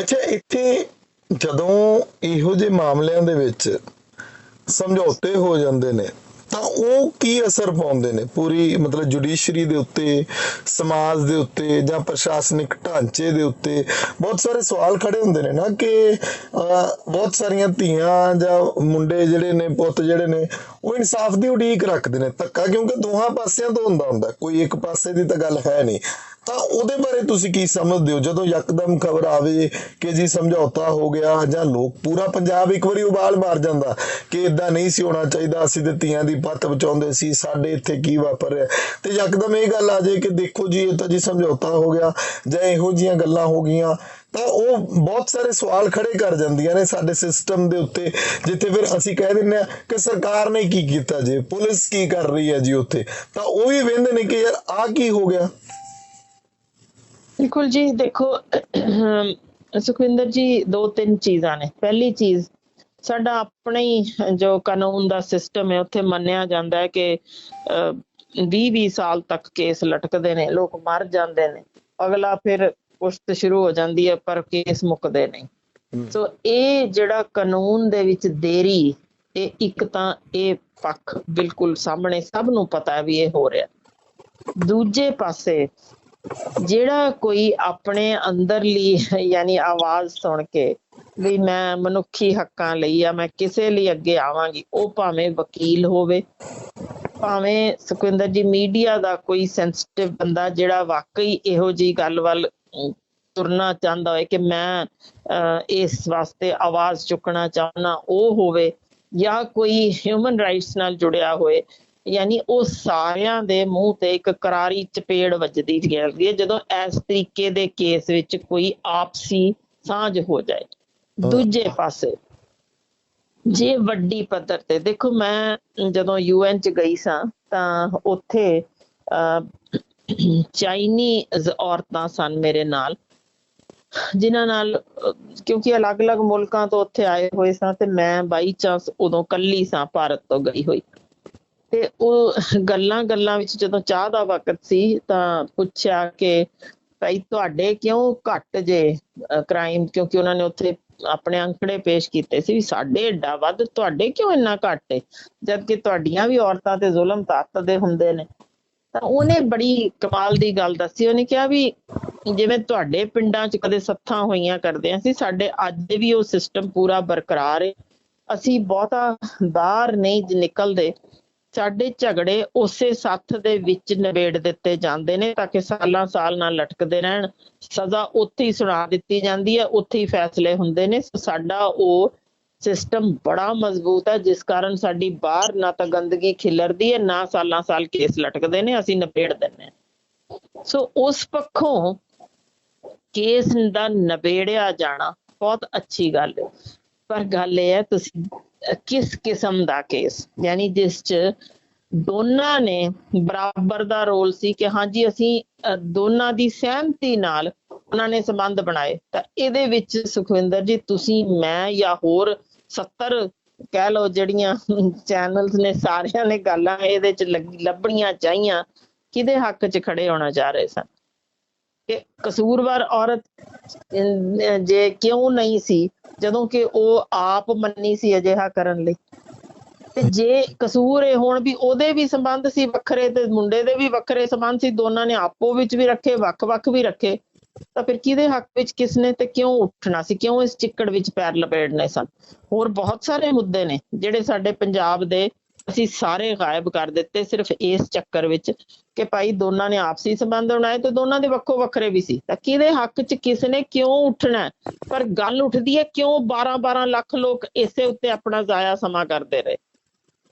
ਅੱਛਾ, ਇੱਥੇ ਜਦੋਂ ਇਹੋ ਜਿਹੇ ਮਾਮਲਿਆਂ ਦੇ ਵਿੱਚ ਸਮਝੌਤੇ ਹੋ ਜਾਂਦੇ ਨੇ ਤਾਂ ਉਹ ਕੀ ਅਸਰ ਪਾਉਂਦੇ ਨੇ? ਪੂਰੀ ਮਤਲਬ ਜੁਡੀਸ਼ਰੀ ਦੇ ਉੱਤੇ ਸਮਾਜ ਦੇ ਉੱਤੇ ਜਾਂ ਪ੍ਰਸ਼ਾਸਨਿਕ ਢਾਂਚੇ ਦੇ ਉੱਤੇ ਬਹੁਤ ਸਾਰੇ ਸਵਾਲ ਖੜੇ ਹੁੰਦੇ ਨੇ ਨਾ ਕਿ ਅਹ, ਬਹੁਤ ਸਾਰੀਆਂ ਧੀਆਂ ਜਾਂ ਮੁੰਡੇ ਜਿਹੜੇ ਨੇ ਪੁੱਤ ਜਿਹੜੇ ਨੇ ਉਹ ਇਨਸਾਫ ਦੀ ਉਡੀਕ ਰੱਖਦੇ ਨੇ ਧੱਕਾ ਕਿਉਂਕਿ ਦੋਹਾਂ ਪਾਸਿਆਂ ਤੋਂ ਹੁੰਦਾ ਹੁੰਦਾ ਕੋਈ ਇੱਕ ਪਾਸੇ ਦੀ ਤਾਂ ਗੱਲ ਹੈ ਨਹੀਂ। ਤਾਂ ਉਹਦੇ ਬਾਰੇ ਤੁਸੀਂ ਕੀ ਸਮਝਦੇ ਹੋ? ਜਦੋਂ ਯਕਦਮ ਖਬਰ ਆਵੇ ਕਿ ਜੀ ਸਮਝੌਤਾ ਹੋ ਗਿਆ ਜਾਂ ਲੋਕ ਪੂਰਾ ਪੰਜਾਬ ਇੱਕ ਵਾਰੀ ਉਬਾਲ ਮਾਰ ਜਾਂਦਾ, ਕਿ ਇਦਾਂ ਨਹੀਂ ਸੀ ਹੋਣਾ ਚਾਹੀਦਾ, ਅਸੀਂ ਤੇ ਧੀਆਂ ਦੀ ਪੱਤ ਬਚਾਉਂਦੇ ਸੀ, ਸਾਡੇ ਇੱਥੇ ਕੀ ਵਾਪਰ ਰਿਹਾ? ਤੇ ਯਕਦਮ ਇਹ ਗੱਲ ਆ ਜਾਏ ਕਿ ਦੇਖੋ ਜੀ, ਇਹ ਤਾਂ ਜੀ ਸਮਝੌਤਾ ਹੋ ਗਿਆ ਜਾਂ ਇਹੋ ਜੀਆਂ ਗੱਲਾਂ ਹੋ ਗਈਆਂ, ਤਾਂ ਉਹ ਬਹੁਤ ਸਾਰੇ ਸਵਾਲ ਖੜੇ ਕਰ ਜਾਂਦੀਆਂ ਨੇ ਸਾਡੇ ਸਿਸਟਮ ਦੇ ਉੱਤੇ, ਜਿੱਥੇ ਫਿਰ ਅਸੀਂ ਕਹਿ ਦਿੰਦੇ ਆ ਕਿ ਸਰਕਾਰ ਨੇ ਕੀ ਕੀਤਾ ਜੇ? ਪੁਲਿਸ ਕੀ ਕਰ ਰਹੀ ਹੈ ਜੀ ਉੱਥੇ? ਤਾਂ ਉਹ ਵੀ ਵੇਂਦੇ ਨੇ ਕਿ ਯਾਰ ਆ ਕੀ ਹੋ ਗਿਆ? ਬਿਲਕੁਲ ਜੀ ਦੇਖੋ ਸੁਖਵਿੰਦਰ ਜੀ ਦੋ ਤਿੰਨ ਚੀਜ਼ਾਂ ਨੇ। ਪਹਿਲੀ ਚੀਜ਼ ਸਾਡਾ ਆਪਣਾ ਹੀ ਜੋ ਕਾਨੂੰਨ ਦਾ ਸਿਸਟਮ ਹੈ ਉੱਥੇ ਮੰਨਿਆ ਜਾਂਦਾ ਹੈ ਕਿ 20-20 ਸਾਲ ਤੱਕ ਕੇਸ ਲਟਕਦੇ ਨੇ ਲੋਕ ਮਰ ਜਾਂਦੇ ਨੇ। ਅਗਲਾ ਫਿਰ ਪੁਸ਼ਤ ਸ਼ੁਰੂ ਹੋ ਜਾਂਦੀ ਹੈ ਪਰ ਕੇਸ ਮੁੱਕਦੇ ਨਹੀਂ। ਸੋ ਇਹ ਜਿਹੜਾ ਕਾਨੂੰਨ ਦੇ ਵਿੱਚ ਦੇਰੀ ਇਹ ਇੱਕ ਤਾਂ ਇਹ ਪੱਖ ਬਿਲਕੁਲ ਸਾਹਮਣੇ ਸਭ ਨੂੰ ਪਤਾ ਵੀ ਇਹ ਹੋ ਰਿਹਾ। ਦੂਜੇ ਪਾਸੇ ਜਿਹੜਾ ਕੋਈ ਆਪਣੇ ਅੰਦਰਲੀ ਯਾਨੀ ਆਵਾਜ਼ ਸੁਣ ਕੇ ਵੀ ਮੈਂ ਮਨੁੱਖੀ ਹੱਕਾਂ ਲਈ ਆ, ਮੈਂ ਕਿਸੇ ਲਈ ਅੱਗੇ ਆਵਾਂਗੀ, ਉਹ ਭਾਵੇਂ ਵਕੀਲ ਹੋਵੇ, ਭਾਵੇਂ ਸੁਖਵਿੰਦਰ ਜੀ ਮੀਡੀਆ ਦਾ ਕੋਈ ਸੈਂਸਿਟਿਵ ਬੰਦਾ ਜਿਹੜਾ ਵਾਕਈ ਇਹੋ ਜੀ ਗੱਲ ਵੱਲ ਤੁਰਨਾ ਚਾਹੁੰਦਾ ਹੋਏ ਕਿ ਮੈਂ ਇਸ ਵਾਸਤੇ ਆਵਾਜ਼ ਚੁੱਕਣਾ ਚਾਹੁੰਦਾ, ਉਹ ਹੋਵੇ ਜਾਂ ਕੋਈ ਹਿਊਮਨ ਰਾਈਟਸ ਨਾਲ ਜੁੜਿਆ ਹੋਏ ਯਾਨੀ ਉਹ ਸਾਰਿਆਂ ਦੇ ਮੂੰਹ ਤੇ ਇੱਕ ਕਰਾਰੀ ਚਪੇੜ ਵੱਜਦੀ ਜਾਂਦੀ ਹੈ ਜਦੋਂ ਇਸ ਤਰੀਕੇ ਦੇ ਕੇਸ ਵਿੱਚ ਕੋਈ ਆਪਸੀ ਸਾਂਝ ਹੋ ਜਾਏ। ਦੂਜੇ ਪਾਸੇ ਜੇ ਵੱਡੀ ਪੱਧਰ ਤੇ ਦੇਖੋ ਮੈਂ ਜਦੋਂ ਯੂਐਨ ਚ ਗਈ ਸਾਂ ਤਾਂ ਉੱਥੇ ਅਹ, ਚਾਈਨੀਜ਼ ਔਰਤਾਂ ਸਨ ਮੇਰੇ ਨਾਲ ਜਿਨ੍ਹਾਂ ਨਾਲ ਕਿਉਂਕਿ ਅਲੱਗ-ਅਲੱਗ ਮੁਲਕਾਂ ਤੋਂ ਉੱਥੇ ਆਏ ਹੋਏ ਸਾਂ ਤੇ ਮੈਂ ਬਾਈ ਚਾਂਸ ਉਦੋਂ ਕੱਲੀ ਸਾਂ ਭਾਰਤ ਤੋਂ ਗਈ ਹੋਈ। ਤੇ ਉਹ ਗੱਲਾਂ ਗੱਲਾਂ ਵਿੱਚ ਜਦੋਂ ਚਾਹ ਦਾ ਵਕਤ ਸੀ ਤਾਂ ਪੁੱਛਿਆ ਕਿ ਭਾਈ ਤੁਹਾਡੇ ਕਿਉਂ ਘੱਟ ਜੇ ਕ੍ਰਾਈਮ ਕਿਉਂਕਿ ਉਹਨਾਂ ਨੇ ਉੱਥੇ ਆਪਣੇ ਅੰਕੜੇ ਪੇਸ਼ ਕੀਤੇ ਸੀ ਵੀ ਸਾਡੇ ਏਡਾ ਵੱਧ, ਤੁਹਾਡੇ ਕਿਉਂ ਇੰਨਾ ਘੱਟ ਹੈ ਜਦ ਕਿ ਤੁਹਾਡੀਆਂ ਵੀ ਔਰਤਾਂ ਤੇ ਜ਼ੁਲਮ ਤਾਕਤ ਦੇ ਹੁੰਦੇ ਨੇ। ਤਾਂ ਉਹਨੇ ਬੜੀ ਕਮਾਲ ਦੀ ਗੱਲ ਦੱਸੀ। ਉਹਨੇ ਕਿਹਾ ਵੀ ਜਿਵੇਂ ਤੁਹਾਡੇ ਪਿੰਡਾਂ 'ਚ ਕਦੇ ਸੱਥਾਂ ਹੋਈਆਂ ਕਰਦੇ ਸੀ, ਸਾਡੇ ਅੱਜ ਵੀ ਉਹ ਸਿਸਟਮ ਪੂਰਾ ਬਰਕਰਾਰ ਹੈ ਅਸੀਂ ਬਹੁਤਾ ਬਾਹਰ ਨਹੀਂ ਨਿਕਲਦੇ। ਸਾਡੇ ਝਗੜੇ ਉਸੇ ਸੱਥ ਦੇ ਵਿੱਚ ਨਿਬੇੜ ਦਿੱਤੇ ਜਾਂਦੇ ਨੇ ਤਾਂ ਕਿ ਸਾਲਾਂ ਸਾਲ ਨਾਲ ਲਟਕਦੇ ਰਹਿਣ। ਸਜ਼ਾ ਉੱਥੇ ਹੀ ਸੁਣਾ ਦਿੱਤੀ ਜਾਂਦੀ ਹੈ, ਉੱਥੇ ਹੀ ਫੈਸਲੇ ਹੁੰਦੇ ਨੇ। ਸਾਡਾ ਉਹ ਸਿਸਟਮ ਬੜਾ ਮਜ਼ਬੂਤ ਹੈ, ਜਿਸ ਕਾਰਨ ਸਾਡੀ ਬਾਹਰ ਨਾ ਤਾਂ ਗੰਦਗੀ ਖਿਲਰਦੀ ਹੈ, ਨਾ ਸਾਲਾਂ ਸਾਲ ਕੇਸ ਲਟਕਦੇ ਨੇ, ਅਸੀਂ ਨਿਬੇੜ ਦਿੰਦੇ ਹਾਂ। ਸੋ ਉਸ ਪੱਖੋਂ ਕੇਸ ਦਾ ਨਿਬੇੜਿਆ ਜਾਣਾ ਬਹੁਤ ਅੱਛੀ ਗੱਲ ਹੈ। ਪਰ ਗੱਲ ਇਹ ਹੈ, ਤੁਸੀਂ ਕਿਸ ਕਿਸਮ ਦਾ ਕੇਸ ਯਾਨੀ ਜਿਸ ਚ ਦੋਨਾਂ ਨੇ ਬਰਾਬਰ ਦਾ ਰੋਲ ਸੀ ਕਿ ਹਾਂਜੀ ਅਸੀਂ ਦੋਨਾਂ ਦੀ ਸਹਿਮਤੀ ਨਾਲ ਉਹਨਾਂ ਨੇ ਸੰਬੰਧ ਬਣਾਏ। ਤਾਂ ਇਹਦੇ ਵਿੱਚ ਸੁਖਵਿੰਦਰ ਜੀ, ਤੁਸੀਂ, ਮੈਂ ਜਾਂ ਹੋਰ 70 ਕਹਿ ਲਓ ਜਿਹੜੀਆਂ ਚੈਨਲਸ ਨੇ, ਸਾਰਿਆਂ ਨੇ ਗੱਲਾਂ ਇਹਦੇ ਚ ਲੱਗ- ਲੱਭਣੀਆਂ ਚਾਹੀਆਂ, ਕਿਹਦੇ ਹੱਕ 'ਚ ਖੜੇ ਹੋਣਾ ਚਾਹ ਰਹੇ ਸਨ? ਕਿ ਕਸੂਰਵਾਰ ਔਰਤ ਜੇ ਕਿਉਂ ਨਹੀਂ ਸੀ? ਜਦੋਂ ਕਿ ਉਹ ਆਪ ਮੰਨੀ ਸੀ ਅਜਿਹਾ ਕਰਨ ਲਈ। ਤੇ ਜੇ ਕਸੂਰ ਇਹ ਹੁਣ ਵੀ ਉਹਦੇ ਵੀ ਸੰਬੰਧ ਸੀ ਵੱਖਰੇ ਤੇ ਮੁੰਡੇ ਦੇ ਵੀ ਵੱਖਰੇ ਸੰਬੰਧ ਸੀ, ਦੋਨਾਂ ਨੇ ਆਪੋ ਵਿੱਚ ਵੀ ਰੱਖੇ, ਵੱਖ-ਵੱਖ ਵੀ ਰੱਖੇ, ਤਾਂ ਫਿਰ ਕਿਹਦੇ ਹੱਕ ਵਿੱਚ ਕਿਸਨੇ ਤੇ ਕਿਉਂ ਉੱਠਣਾ ਸੀ? ਕਿਉਂ ਇਸ ਚਿੱਕੜ ਵਿੱਚ ਪੈਰ ਲਪੇਟਨੇ ਸਨ? ਹੋਰ ਬਹੁਤ ਸਾਰੇ ਮੁੱਦੇ ਨੇ ਜਿਹੜੇ ਸਾਡੇ ਪੰਜਾਬ ਦੇ ਅਸੀਂ ਸਾਰੇ ਗਾਇਬ ਕਰ ਦਿੱਤੇ ਸਿਰਫ ਇਸ ਚੱਕਰ ਵਿੱਚ ਕਿ ਭਾਈ ਦੋਨਾਂ ਨੇ ਆਪਸੀ ਸੰਬੰਧ ਬਣਾਏ ਤੇ ਦੋਨਾਂ ਦੇ ਵੱਖੋ ਵੱਖਰੇ ਵੀ ਸੀ। ਤਾਂ ਕਿਹਦੇ ਹੱਕ 'ਚ ਕਿਸ ਨੇ ਕਿਉਂ ਉੱਠਣਾ ਪਰ ਗੱਲ ਉੱਠਦੀ ਹੈ ਕਿਉਂ 12-12 ਲੱਖ ਲੋਕ ਇਸੇ ਉੱਤੇ ਆਪਣਾ ਜ਼ਾਇਆ ਸਮਾਂ ਕਰਦੇ ਰਹੇ?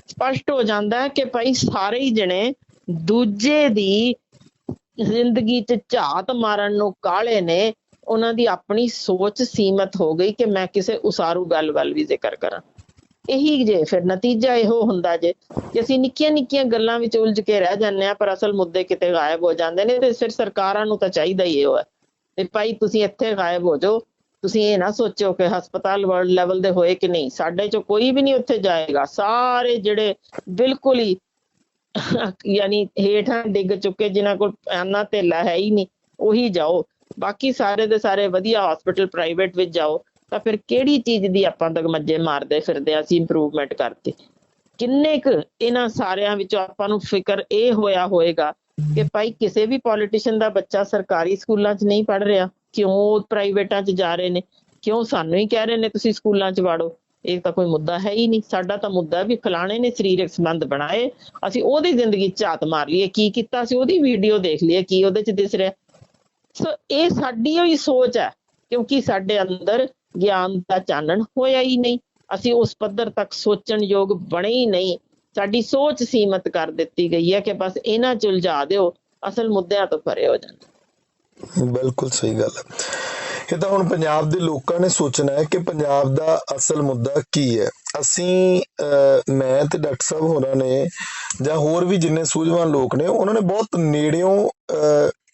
ਸਪਸ਼ਟ ਹੋ ਜਾਂਦਾ ਹੈ ਕਿ ਭਾਈ ਸਾਰੇ ਹੀ ਜਣੇ ਦੂਜੇ ਦੀ ਜ਼ਿੰਦਗੀ 'ਚ ਝਾਤ ਮਾਰਨ ਨੂੰ ਕਾਲੇ ਨੇ। ਉਹਨਾਂ ਦੀ ਆਪਣੀ ਸੋਚ ਸੀਮਤ ਹੋ ਗਈ ਕਿ ਮੈਂ ਕਿਸੇ ਉਸਾਰੂ ਗੱਲ ਵੱਲ ਵੀ ਜ਼ਿਕਰ ਕਰਾਂ। ਇਹੀ ਜੇ ਫਿਰ ਨਤੀਜਾ ਇਹੋ ਹੁੰਦਾ ਜੇ। ਕਿ ਅਸੀਂ ਨਿੱਕੀਆਂ ਨਿੱਕੀਆਂ ਗੱਲਾਂ ਵਿੱਚ ਉਲਝ ਕੇ ਰਹਿ ਜਾਂਦੇ ਆ ਪਰ ਅਸਲ ਮੁੱਦੇ ਕਿਤੇ ਗਾਇਬ ਹੋ ਜਾਂਦੇ ਨੇ, ਤੇ ਫਿਰ ਸਰਕਾਰਾਂ ਨੂੰ ਤਾਂ ਚਾਹੀਦਾ ਹੀ ਇਹੋ ਹੈ ਤੇ ਭਾਈ ਤੁਸੀਂ ਇੱਥੇ ਗਾਇਬ ਹੋ ਜਾਓ। ਤੁਸੀਂ ਇਹ ਨਾ ਸੋਚੋ ਕਿ ਹਸਪਤਾਲ ਵਰਲਡ ਲੈਵਲ ਦੇ ਹੋਏ ਕਿ ਨਹੀਂ। ਸਾਡੇ ਚੋਂ ਕੋਈ ਵੀ ਨਹੀਂ ਉੱਥੇ ਜਾਏਗਾ। ਸਾਰੇ ਜਿਹੜੇ ਬਿਲਕੁਲ ਹੀ ਯਾਨੀ ਹੇਠਾਂ ਡਿੱਗ ਚੁੱਕੇ, ਜਿਨ੍ਹਾਂ ਕੋਲ ਇੰਨਾ ਧੇਲਾ ਹੈ ਹੀ ਨਹੀਂ, ਉਹੀ ਜਾਓ। ਬਾਕੀ ਸਾਰੇ ਦੇ ਸਾਰੇ ਵਧੀਆ ਹਸਪੀਟਲ ਪ੍ਰਾਈਵੇਟ ਵਿੱਚ ਜਾਓ। ਤਾਂ ਫਿਰ ਕਿਹੜੀ ਚੀਜ਼ ਦੀ ਆਪਾਂ ਦਗਮੱਜੇ ਮਾਰਦੇ ਫਿਰਦੇ ਹਾਂ, ਅਸੀਂ ਇੰਪਰੂਵਮੈਂਟ ਕਰਤੀ ਕਿੰਨੇ ਕੁ ਇਹਨਾਂ ਸਾਰਿਆਂ ਵਿੱਚੋਂ ਆਪਾਂ ਨੂੰ ਫਿਕਰ ਇਹ ਹੋਇਆ ਹੋਏਗਾ ਕਿ ਭਾਈ ਕਿਸੇ ਵੀ ਪੋਲੀਟੀਸ਼ੀਅਨ ਦਾ ਬੱਚਾ ਸਰਕਾਰੀ ਸਕੂਲਾਂ 'ਚ ਨਹੀਂ ਪੜ ਰਿਹਾ, ਕਿਉਂ ਪ੍ਰਾਈਵੇਟਾਂ 'ਚ ਜਾ ਰਹੇ ਨੇ? ਕਿਉਂ ਸਾਨੂੰ ਹੀ ਕਹਿ ਰਹੇ ਨੇ ਤੁਸੀਂ ਸਕੂਲਾਂ 'ਚ ਵਾੜੋ? ਇਹ ਤਾਂ ਕੋਈ ਮੁੱਦਾ ਹੈ ਹੀ ਨਹੀਂ। ਸਾਡਾ ਤਾਂ ਮੁੱਦਾ ਵੀ ਫਲਾਣੇ ਨੇ ਸਰੀਰਕ ਸੰਬੰਧ ਬਣਾਏ, ਅਸੀਂ ਉਹਦੀ ਜ਼ਿੰਦਗੀ ਝਾਤ ਮਾਰ ਲਈਏ, ਕੀ ਕੀਤਾ ਸੀ, ਉਹਦੀ ਵੀਡੀਓ ਦੇਖ ਲਈਏ, ਕੀ ਉਹਦੇ 'ਚ ਦਿਸ ਰਿਹਾ। ਸੋ ਇਹ ਸਾਡੀ ਹੀ ਸੋਚ ਹੈ, ਕਿਉਂਕਿ ਸਾਡੇ ਅੰਦਰ ਗਿਆਨ ਦਾ ਚਾਨਣ ਹੋਇਆ ਹੀ ਨਹੀਂ। ਅਸੀਂ ਉਸ ਪੱਧਰ ਤੱਕ ਸੋਚਣ ਯੋਗ ਬਣੇ ਹੀ ਨਹੀਂ। ਸਾਡੀ ਸੋਚ ਸੀਮਤ ਕਰ ਦਿੱਤੀ ਗਈ ਹੈ ਕਿ ਬਸ ਇਹਨਾਂ ਚ ਉਲਝਾ ਦਿਓ। ਅਸਲ ਮੁੱਦਿਆਂ ਤੋਂ ਪਰੇ ਹੋ ਜਾਣ ਬਿਲਕੁਲ ਸਹੀ ਗੱਲ ਹੈ। ਇਹ ਤਾਂ ਹੁਣ ਪੰਜਾਬ ਦੇ ਲੋਕਾਂ ਨੇ ਸੋਚਣਾ ਹੈ ਕਿ ਪੰਜਾਬ ਦਾ ਅਸਲ ਮੁੱਦਾ ਕੀ ਹੈ। ਅਸੀਂ ਮੈਂ ਤੇ ਡਾਕਟਰ ਸਾਹਿਬ ਹੋਰਾਂ ਨੇ ਜਾਂ ਹੋਰ ਵੀ ਜਿੰਨੇ ਸੂਝਵਾਨ ਲੋਕ ਨੇ, ਉਹਨਾਂ ਨੇ ਬਹੁਤ ਨੇੜਿਓਂ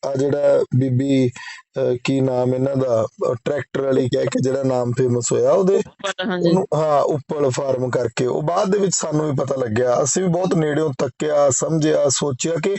ਆ ਜਿਹੜਾ ਬੀਬੀ ਕੀ ਨਾਮ ਇਹਨਾਂ ਦਾ ਟਰੈਕਟਰ ਵਾਲੀ ਕਹਿ ਕੇ ਜਿਹੜਾ ਨਾਮ ਫੇਮਸ ਹੋਇਆ ਉਹਦੇ ਹਾਂ ਉੱਪਲ ਫਾਰਮ ਕਰਕੇ। ਉਹ ਬਾਅਦ ਦੇ ਵਿੱਚ ਸਾਨੂੰ ਵੀ ਪਤਾ ਲੱਗਿਆ ਅਸੀਂ ਵੀ ਬਹੁਤ ਨੇੜਿਓਂ ਤੱਕਿਆ ਸਮਝਿਆ ਸੋਚਿਆ ਕਿ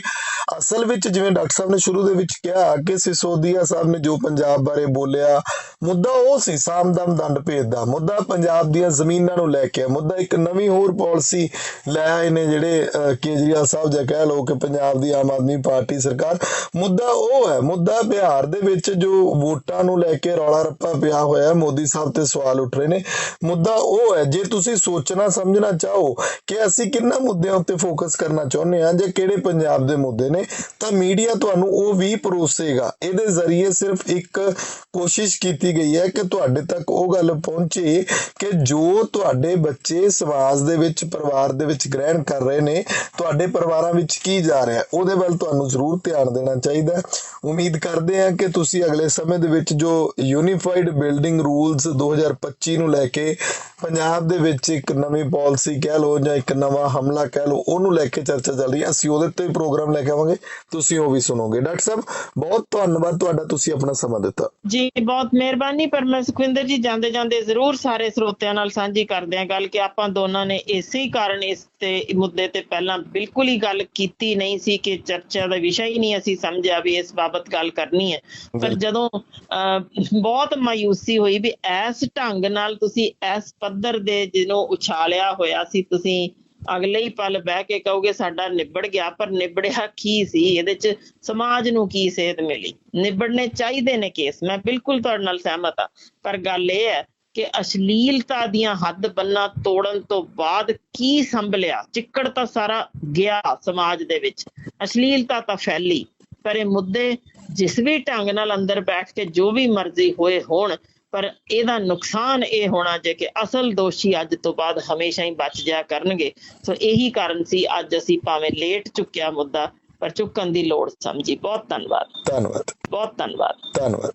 ਅਸਲ ਵਿੱਚ ਜਿਵੇਂ ਡਾਕਟਰ ਸਾਹਿਬ ਨੇ ਸ਼ੁਰੂ ਦੇ ਵਿੱਚ ਕਿਹਾ ਕਿ ਸਿਸੋਦੀਆ ਸਾਹਿਬ ਨੇ ਜੋ ਪੰਜਾਬ ਬਾਰੇ ਬੋਲਿਆ ਮੁੱਦਾ ਉਹ ਸੀ ਸਾਮਦਮ ਦੰਡ ਭੇਦ ਦਾ। ਮੁੱਦਾ ਪੰਜਾਬ ਦੀਆਂ ਜ਼ਮੀਨਾਂ ਨੂੰ ਲੈ ਕੇ ਆ। ਮੁੱਦਾ ਇੱਕ ਨਵੀਂ ਹੋਰ ਪਾਲਿਸੀ ਲੈ ਆਏ ਨੇ ਜਿਹੜੇ ਕੇਜਰੀਵਾਲ ਸਾਹਿਬ ਜਾਂ ਕਹਿ ਲਓ ਕਿ ਪੰਜਾਬ ਦੀ ਆਮ ਆਦਮੀ ਪਾਰਟੀ ਸਰਕਾਰ। ਮੁੱਦਾ ਉਹ ਹੈ ਮੁੱਦਾ ਬਿਹਾਰ ਦੇ ਵਿੱਚ ਜੋ ਵੋਟਾਂ ਨੂੰ ਲੈ ਕੇ ਰੌਲਾ ਰੱਪਾ ਪਿਆ ਹੋਇਆ ਹੈ, ਮੋਦੀ ਸਾਹਿਬ ਤੇ ਸਵਾਲ ਉੱਠ ਰਹੇ ਨੇ। ਮੁੱਦਾ ਉਹ ਹੈ, ਜੇ ਤੁਸੀਂ ਸੋਚਣਾ, ਸਮਝਣਾ ਚਾਹੋ ਕਿ ਅਸੀਂ ਕਿੰਨਾ ਮੁੱਦਿਆਂ ਉੱਤੇ ਫੋਕਸ ਕਰਨਾ ਚਾਹੁੰਦੇ ਹਾਂ ਜਾਂ ਕਿਹੜੇ ਪੰਜਾਬ ਦੇ ਮੁੱਦੇ ਨੇ, ਤਾਂ ਮੀਡੀਆ ਤੁਹਾਨੂੰ ਉਹ ਵੀ ਪਰੋਸੇਗਾ। ਇਹਦੇ ਜ਼ਰੀਏ ਸਿਰਫ ਇੱਕ ਕੋਸ਼ਿਸ਼ ਕੀਤੀ ਗਈ ਹੈ ਕਿ ਤੁਹਾਡੇ ਤੱਕ ਉਹ ਗੱਲ ਪਹੁੰਚੇ ਕਿ ਜੋ ਤੁਹਾਡੇ ਬੱਚੇ ਸਮਾਜ ਦੇ ਵਿੱਚ, ਪਰਿਵਾਰ ਦੇ ਵਿੱਚ ਗ੍ਰਹਿਣ ਕਰ ਰਹੇ ਨੇ, ਤੁਹਾਡੇ ਪਰਿਵਾਰਾਂ ਵਿੱਚ ਕੀ ਜਾ ਰਿਹਾ ਉਹਦੇ ਵੱਲ ਤੁਹਾਨੂੰ ਜ਼ਰੂਰ ਧਿਆਨ ਦੇਣਾ ਚਾਹੀਦਾ ਉਮੀਦ ਕਰਦੇ ਹਾਂ ਕਿ ਤੁਸੀਂ ਅਗਲੇ ਸਮੇਂ ਦੇ ਵਿੱਚ ਜੋ ਯੂਨੀਫਾਈਡ ਬਿਲਡਿੰਗ ਰੂਲਸ 2025 ਨੂੰ ਲੈ ਕੇ ਪੰਜਾਬ ਦੇ ਵਿੱਚ ਇੱਕ ਨਵੀਂ ਪਾਲਿਸੀ ਕਹਿ ਲਓ ਜਾਂ ਇੱਕ ਨਵਾਂ ਹਮਲਾ ਕਹਿ ਲਓ, ਉਹਨੂੰ ਲੈ ਕੇ ਚਰਚਾ ਚੱਲ ਰਹੀ ਹੈ। ਅਸੀਂ ਉਹਦੇ ਤੇ ਪ੍ਰੋਗਰਾਮ ਲੈ ਕੇ ਆਵਾਂਗੇ। ਤੁਸੀਂ ਉਹ ਵੀ ਸੁਣੋਗੇ। ਡਾਕਟਰ ਸਾਹਿਬ, ਬਹੁਤ ਧੰਨਵਾਦ ਤੁਹਾਡਾ ਤੁਸੀਂ ਆਪਣਾ ਸਮਾਂ ਦਿੱਤਾ। ਜੀ, ਬਹੁਤ ਮਿਹਰਬਾਨੀ, ਪਰ ਮੈਂ ਸੁਖਵਿੰਦਰ ਜੀ ਜਾਂਦੇ ਜਾਂਦੇ ਜ਼ਰੂਰ ਸਾਰੇ ਸਰੋਤਿਆਂ ਨਾਲ ਸਾਂਝੀ ਕਰਦੇ ਹਾਂ ਗੱਲ ਕਿ ਆਪਾਂ ਦੋਨਾਂ ਨੇ ਇਸੇ ਕਾਰਨ ਇਸ ਤੇ, ਮੁੱਦੇ ਤੇ ਪਹਿਲਾਂ ਬਿਲਕੁਲ ਹੀ ਗੱਲ ਕੀਤੀ ਨਹੀਂ ਸੀ ਕਿ ਚਰਚਾ ਦਾ ਵਿਸ਼ਾ ਹੀ ਨਹੀਂ ਅਸੀਂ ਸਮਝਿਆ ਵੀ ਇਸ ਬਾਬਤ ਗੱਲ ਕਰਨੀ ਹੈ। ਪਰ ਜਦੋਂ ਅਹ, ਬਹੁਤ ਮਾਯੂਸੀ ਹੋਈ ਵੀ ਇਸ ਢੰਗ ਨਾਲ ਤੁਸੀਂ ਇਸ ਪੱਧਰ ਦੇ ਜਿਹਨੂੰ ਉਛਾਲਿਆ ਹੋਇਆ ਸੀ ਤੁਸੀਂ ਅਗਲੇ ਹੀ ਪਲ ਬਹਿ ਕੇ ਕਹੋਗੇ ਸਾਡਾ ਨਿਬੜ ਗਿਆ ਪਰ ਨਿਬੜਿਆ ਕੀ ਸੀ? ਇਹਦੇ ਚ ਸਮਾਜ ਨੂੰ ਕੀ ਸੇਧ ਮਿਲੀ? ਨਿਬੜਨੇ ਚਾਹੀਦੇ ਨੇ ਕੇਸ ਮੈਂ ਬਿਲਕੁਲ ਤੁਹਾਡੇ ਨਾਲ ਸਹਿਮਤ ਆ ਪਰ ਗੱਲ ਇਹ ਹੈ ਕਿ ਅਸ਼ਲੀਲਤਾ ਦੀਆਂ ਹੱਦ ਬੰਨਾ ਤੋੜਨ ਤੋਂ ਬਾਅਦ ਕੀ ਸੰਭਲਿਆ? ਚਿੱਕੜ ਤਾਂ ਸਾਰਾ ਗਿਆ ਸਮਾਜ ਦੇ ਵਿੱਚ। ਅਸ਼ਲੀਲਤਾ ਤਾਂ ਫੈਲੀ ਪਰ ਇਹ ਮੁੱਦੇ ਜਿਸ ਵੀ ਢੰਗ ਨਾਲ ਅੰਦਰ ਬੈਠ ਕੇ ਜੋ ਵੀ ਮਰਜ਼ੀ ਹੋਏ ਹੋਣ ਪਰ ਇਹਦਾ ਨੁਕਸਾਨ ਇਹ ਹੋਣਾ ਜੇ ਕਿ ਅਸਲ ਦੋਸ਼ੀ ਅੱਜ ਤੋਂ ਬਾਅਦ ਹਮੇਸ਼ਾ ਹੀ ਬਚ ਜਾਇਆ ਕਰਨਗੇ। ਸੋ ਇਹੀ ਕਾਰਨ ਸੀ ਅੱਜ ਅਸੀਂ ਭਾਵੇਂ ਲੇਟ ਚੁੱਕਿਆ ਮੁੱਦਾ ਪਰ ਚੁੱਕਣ ਦੀ ਲੋੜ ਸਮਝੀ। ਬਹੁਤ ਧੰਨਵਾਦ। ਧੰਨਵਾਦ। ਬਹੁਤ ਧੰਨਵਾਦ। ਧੰਨਵਾਦ।